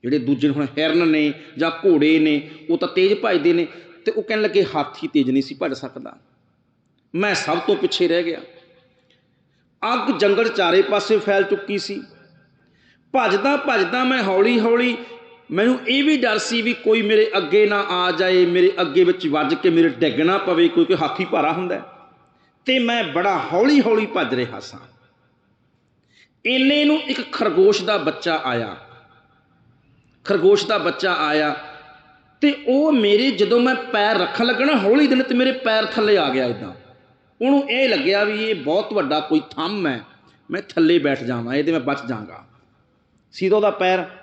ਜਿਹੜੇ ਦੂਜੇ ਹੁਣ ਹਿਰਨ ਨੇ ਜਾਂ ਘੋੜੇ ਨੇ, ਉਹ ਤਾਂ ਤੇਜ਼ ਭੱਜਦੇ ਨੇ, ਤੇ ਉਹ ਕਹਿਣ ਲੱਗੇ ਹਾਥੀ ਤੇਜ਼ ਨਹੀਂ ਸੀ ਭੱਜ ਸਕਦਾ। ਮੈਂ ਸਭ ਤੋਂ ਪਿੱਛੇ ਰਹਿ ਗਿਆ। ਅੱਗ ਜੰਗਲ ਚਾਰੇ ਪਾਸੇ ਫੈਲ ਚੁੱਕੀ ਸੀ। ਭੱਜਦਾ ਭੱਜਦਾ ਮੈਂ ਹੌਲੀ ਹੌਲੀ ਮੈਨੂੰ ਇਹ ਵੀ ਡਰ ਸੀ ਵੀ ਕੋਈ ਮੇਰੇ ਅੱਗੇ ਨਾ ਆ ਜਾਏ, ਮੇਰੇ ਅੱਗੇ ਵਿੱਚ ਵੱਜ ਕੇ ਮੇਰੇ ਡਿੱਗ ਨਾ ਪਵੇ ਕਿਉਂਕਿ ਹਾਥੀ ਭਾਰਾ ਹੁੰਦਾ ਹੈ। ਤੇ ਮੈਂ ਬੜਾ ਹੌਲੀ ਹੌਲੀ ਭੱਜ ਰਿਹਾ ਸਾਂ। ਇੰਨੇ ਨੂੰ ਇੱਕ ਖਰਗੋਸ਼ ਦਾ ਬੱਚਾ ਆਇਆ। ਖਰਗੋਸ਼ ਦਾ ਬੱਚਾ ਆਇਆ ਤੇ ਉਹ ਮੇਰੇ ਜਦੋਂ ਮੈਂ ਪੈਰ ਰੱਖਣ ਲੱਗਾ ਨਾ, ਹੌਲੀ ਦਿਨ ਤੇ ਮੇਰੇ ਪੈਰ ਥੱਲੇ ਆ ਗਿਆ ਇਦਾਂ ਉਹਨੂੰ ਇਹ ਲੱਗਿਆ ਵੀ ਇਹ ਬਹੁਤ ਵੱਡਾ ਕੋਈ ਥੰਮ ਹੈ। ਮੈਂ ਥੱਲੇ ਬੈਠ ਜਾਵਾਂ, ਇਹਦੇ ਮੈਂ ਬਚ ਜਾਵਾਂਗਾ। ਸੀਦਾ ਉਹਦਾ ਪੈਰ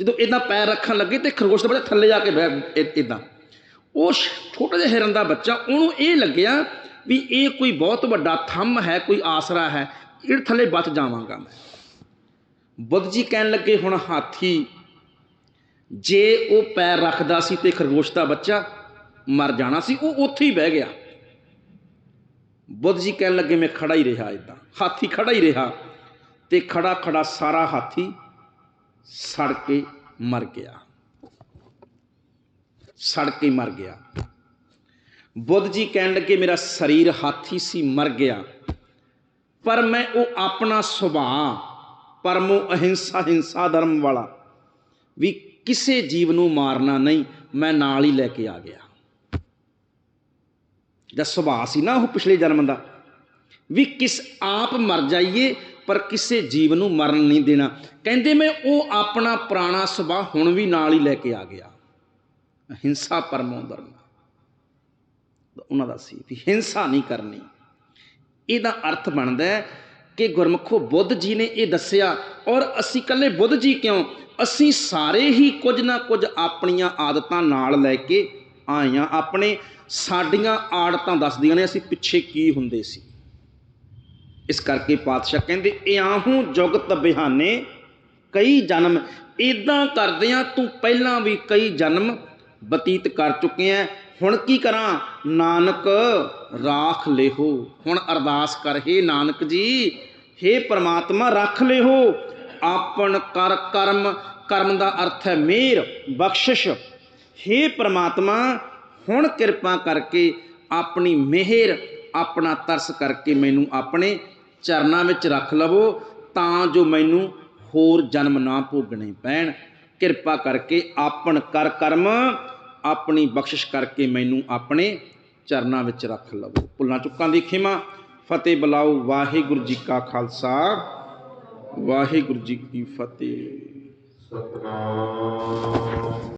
ਜਦੋਂ ਇਦਾਂ ਪੈਰ ਰੱਖਣ ਲੱਗੇ ਤੇ ਖਰਗੋਸ਼ ਦਾ ਬੱਚਾ ਥੱਲੇ ਜਾ ਕੇ ਬਹਿ ਇਦਾਂ ਉਹ ਸ਼- ਛੋਟਾ ਜਿਹਾ ਹਿਰਨ ਦਾ ਬੱਚਾ, ਉਹਨੂੰ ਇਹ ਲੱਗਿਆ ਵੀ ਇਹ ਕੋਈ ਬਹੁਤ ਵੱਡਾ ਥੰਮ ਹੈ, ਕੋਈ ਆਸਰਾ ਹੈ ਇਹ ਥੱਲੇ ਬਚ ਜਾਵਾਂਗਾ ਮੈਂ। ਬੁੱਧ ਜੀ ਕਹਿਣ ਲੱਗੇ, ਹੁਣ ਹਾਥੀ, ਜੇ ਉਹ ਪੈਰ ਰੱਖਦਾ ਸੀ ਤੇ ਖਰਗੋਸ਼ ਦਾ ਬੱਚਾ ਮਰ ਜਾਣਾ ਸੀ, ਉਹ ਉੱਥੇ ਹੀ ਬਹਿ ਗਿਆ। ਬੁੱਧ ਜੀ ਕਹਿਣ ਲੱਗੇ, ਮੈਂ ਖੜਾ ਹੀ ਰਿਹਾ ਇਦਾਂ ਹਾਥੀ ਖੜਾ ਹੀ ਰਿਹਾ ਤੇ ਖੜਾ ਖੜਾ ਸਾਰਾ ਹਾਥੀ ਸੜ ਕੇ ਮਰ ਗਿਆ। ਸੜ ਕੇ ਮਰ ਗਿਆ। ਬੁੱਧ ਜੀ ਕਹਿਣ ਲੱਗੇ, ਮੇਰਾ ਸਰੀਰ ਹਾਥੀ ਸੀ, ਮਰ ਗਿਆ। ਪਰ ਮੈਂ ਉਹ ਆਪਣਾ ਸੁਭਾਅ, ਪਰਮੋ ਅਹਿੰਸਾ, ਹਿੰਸਾ ਧਰਮ ਵਾਲਾ ਵੀ ਕਿਸੇ ਜੀਵ ਨੂੰ ਮਾਰਨਾ ਨਹੀਂ, ਮੈਂ ਨਾਲ ਹੀ ਲੈ ਕੇ ਆ ਗਿਆ। ਜਿਹੜਾ ਸੁਭਾਅ ਸੀ ਨਾ ਉਹ ਪਿਛਲੇ ਜਨਮ ਦਾ, ਵੀ ਕਿਸ ਆਪ ਮਰ ਜਾਈਏ ਪਰ ਕਿਸੇ ਜੀਵ ਨੂੰ ਮਰਨ ਨਹੀਂ ਦੇਣਾ। ਕਹਿੰਦੇ ਮੈਂ ਉਹ ਆਪਣਾ ਪੁਰਾਣਾ ਸੁਭਾਅ ਹੁਣ ਵੀ ਨਾਲ ਹੀ ਲੈ ਕੇ ਆ ਗਿਆ। ਹਿੰਸਾ ਪਰਮੋ ਧਰਮ ਉਹਨਾਂ ਦਾ ਸੀ ਵੀ ਹਿੰਸਾ ਨਹੀਂ ਕਰਨੀ। ਇਹਦਾ ਅਰਥ ਬਣਦਾ ਹੈ ਕਿ ਗੁਰਮੁਖੋ ਬੁੱਧ ਜੀ ਨੇ ਇਹ ਦੱਸਿਆ, ਔਰ ਅਸੀਂ ਇਕੱਲੇ ਬੁੱਧ ਜੀ ਕਿਉਂ? ਅਸੀਂ ਸਾਰੇ ਹੀ ਕੁਝ ਨਾ ਕੁਝ ਆਪਣੀਆਂ ਆਦਤਾਂ ਨਾਲ ਲੈ ਕੇ ਆਏ ਆਈਆਂ ਆਪਣੇ ਸਾਡੀਆਂ ਆਦਤਾਂ ਦੱਸਦੀਆਂ ਨੇ ਅਸੀਂ ਪਿੱਛੇ ਕੀ ਹੁੰਦੇ ਸੀ। ਇਸ ਕਰਕੇ ਪਾਤਸ਼ਾਹ ਕਹਿੰਦੇ, ਇਆਹੂ ਜੁਗਤ ਬਿਹਾਨੇ ਕਈ ਜਨਮ ਇਦਾਂ ਕਰਦਿਆਂ ਤੂੰ ਪਹਿਲਾਂ ਵੀ ਕਈ ਜਨਮ ਬਤੀਤ ਕਰ ਚੁੱਕੇ ਐ ਹੁਣ ਕੀ ਕਰਾਂ? ਨਾਨਕ, ਰਾਖ ਲਿਹੋ। ਹੁਣ ਅਰਦਾਸ ਕਰ, ਹੇ ਨਾਨਕ ਜੀ, ਹੇ ਪ੍ਰਮਾਤਮਾ, ਰੱਖ ਲਿਹੋ। ਆਪਣ ਕਰ ਕਰਮ ਕਰਮ ਦਾ ਅਰਥ ਹੈ ਮਿਹਰ ਬਖਸ਼ਿਸ਼। ਹੇ ਪ੍ਰਮਾਤਮਾ, ਹੁਣ ਕਿਰਪਾ ਕਰਕੇ ਆਪਣੀ ਮਿਹਰ, ਆਪਣਾ ਤਰਸ ਕਰਕੇ ਮੈਨੂੰ ਆਪਣੇ ਚਰਨਾਂ ਵਿੱਚ ਰੱਖ ਲਵੋ ਤਾਂ ਜੋ ਮੈਨੂੰ ਹੋਰ ਜਨਮ ਨਾ ਭੋਗਣੇ ਪੈਣ। ਕਿਰਪਾ ਕਰਕੇ ਆਪਣ ਕਰ ਕਰਮ, ਆਪਣੀ ਬਖਸ਼ਿਸ਼ ਕਰਕੇ ਮੈਨੂੰ ਆਪਣੇ ਚਰਨਾਂ ਵਿੱਚ ਰੱਖ ਲਵੋ। ਭੁੱਲਾਂ ਚੁੱਕਾਂ ਦੀ ਖਿਮਾ। ਫਤਿਹ ਬੁਲਾਓ ਵਾਹਿਗੁਰੂ ਜੀ ਕਾ ਖਾਲਸਾ। ਵਾਹਿਗੁਰੂ ਜੀ ਕੀ ਫਤਿਹ। ਸਤਨਾਮ।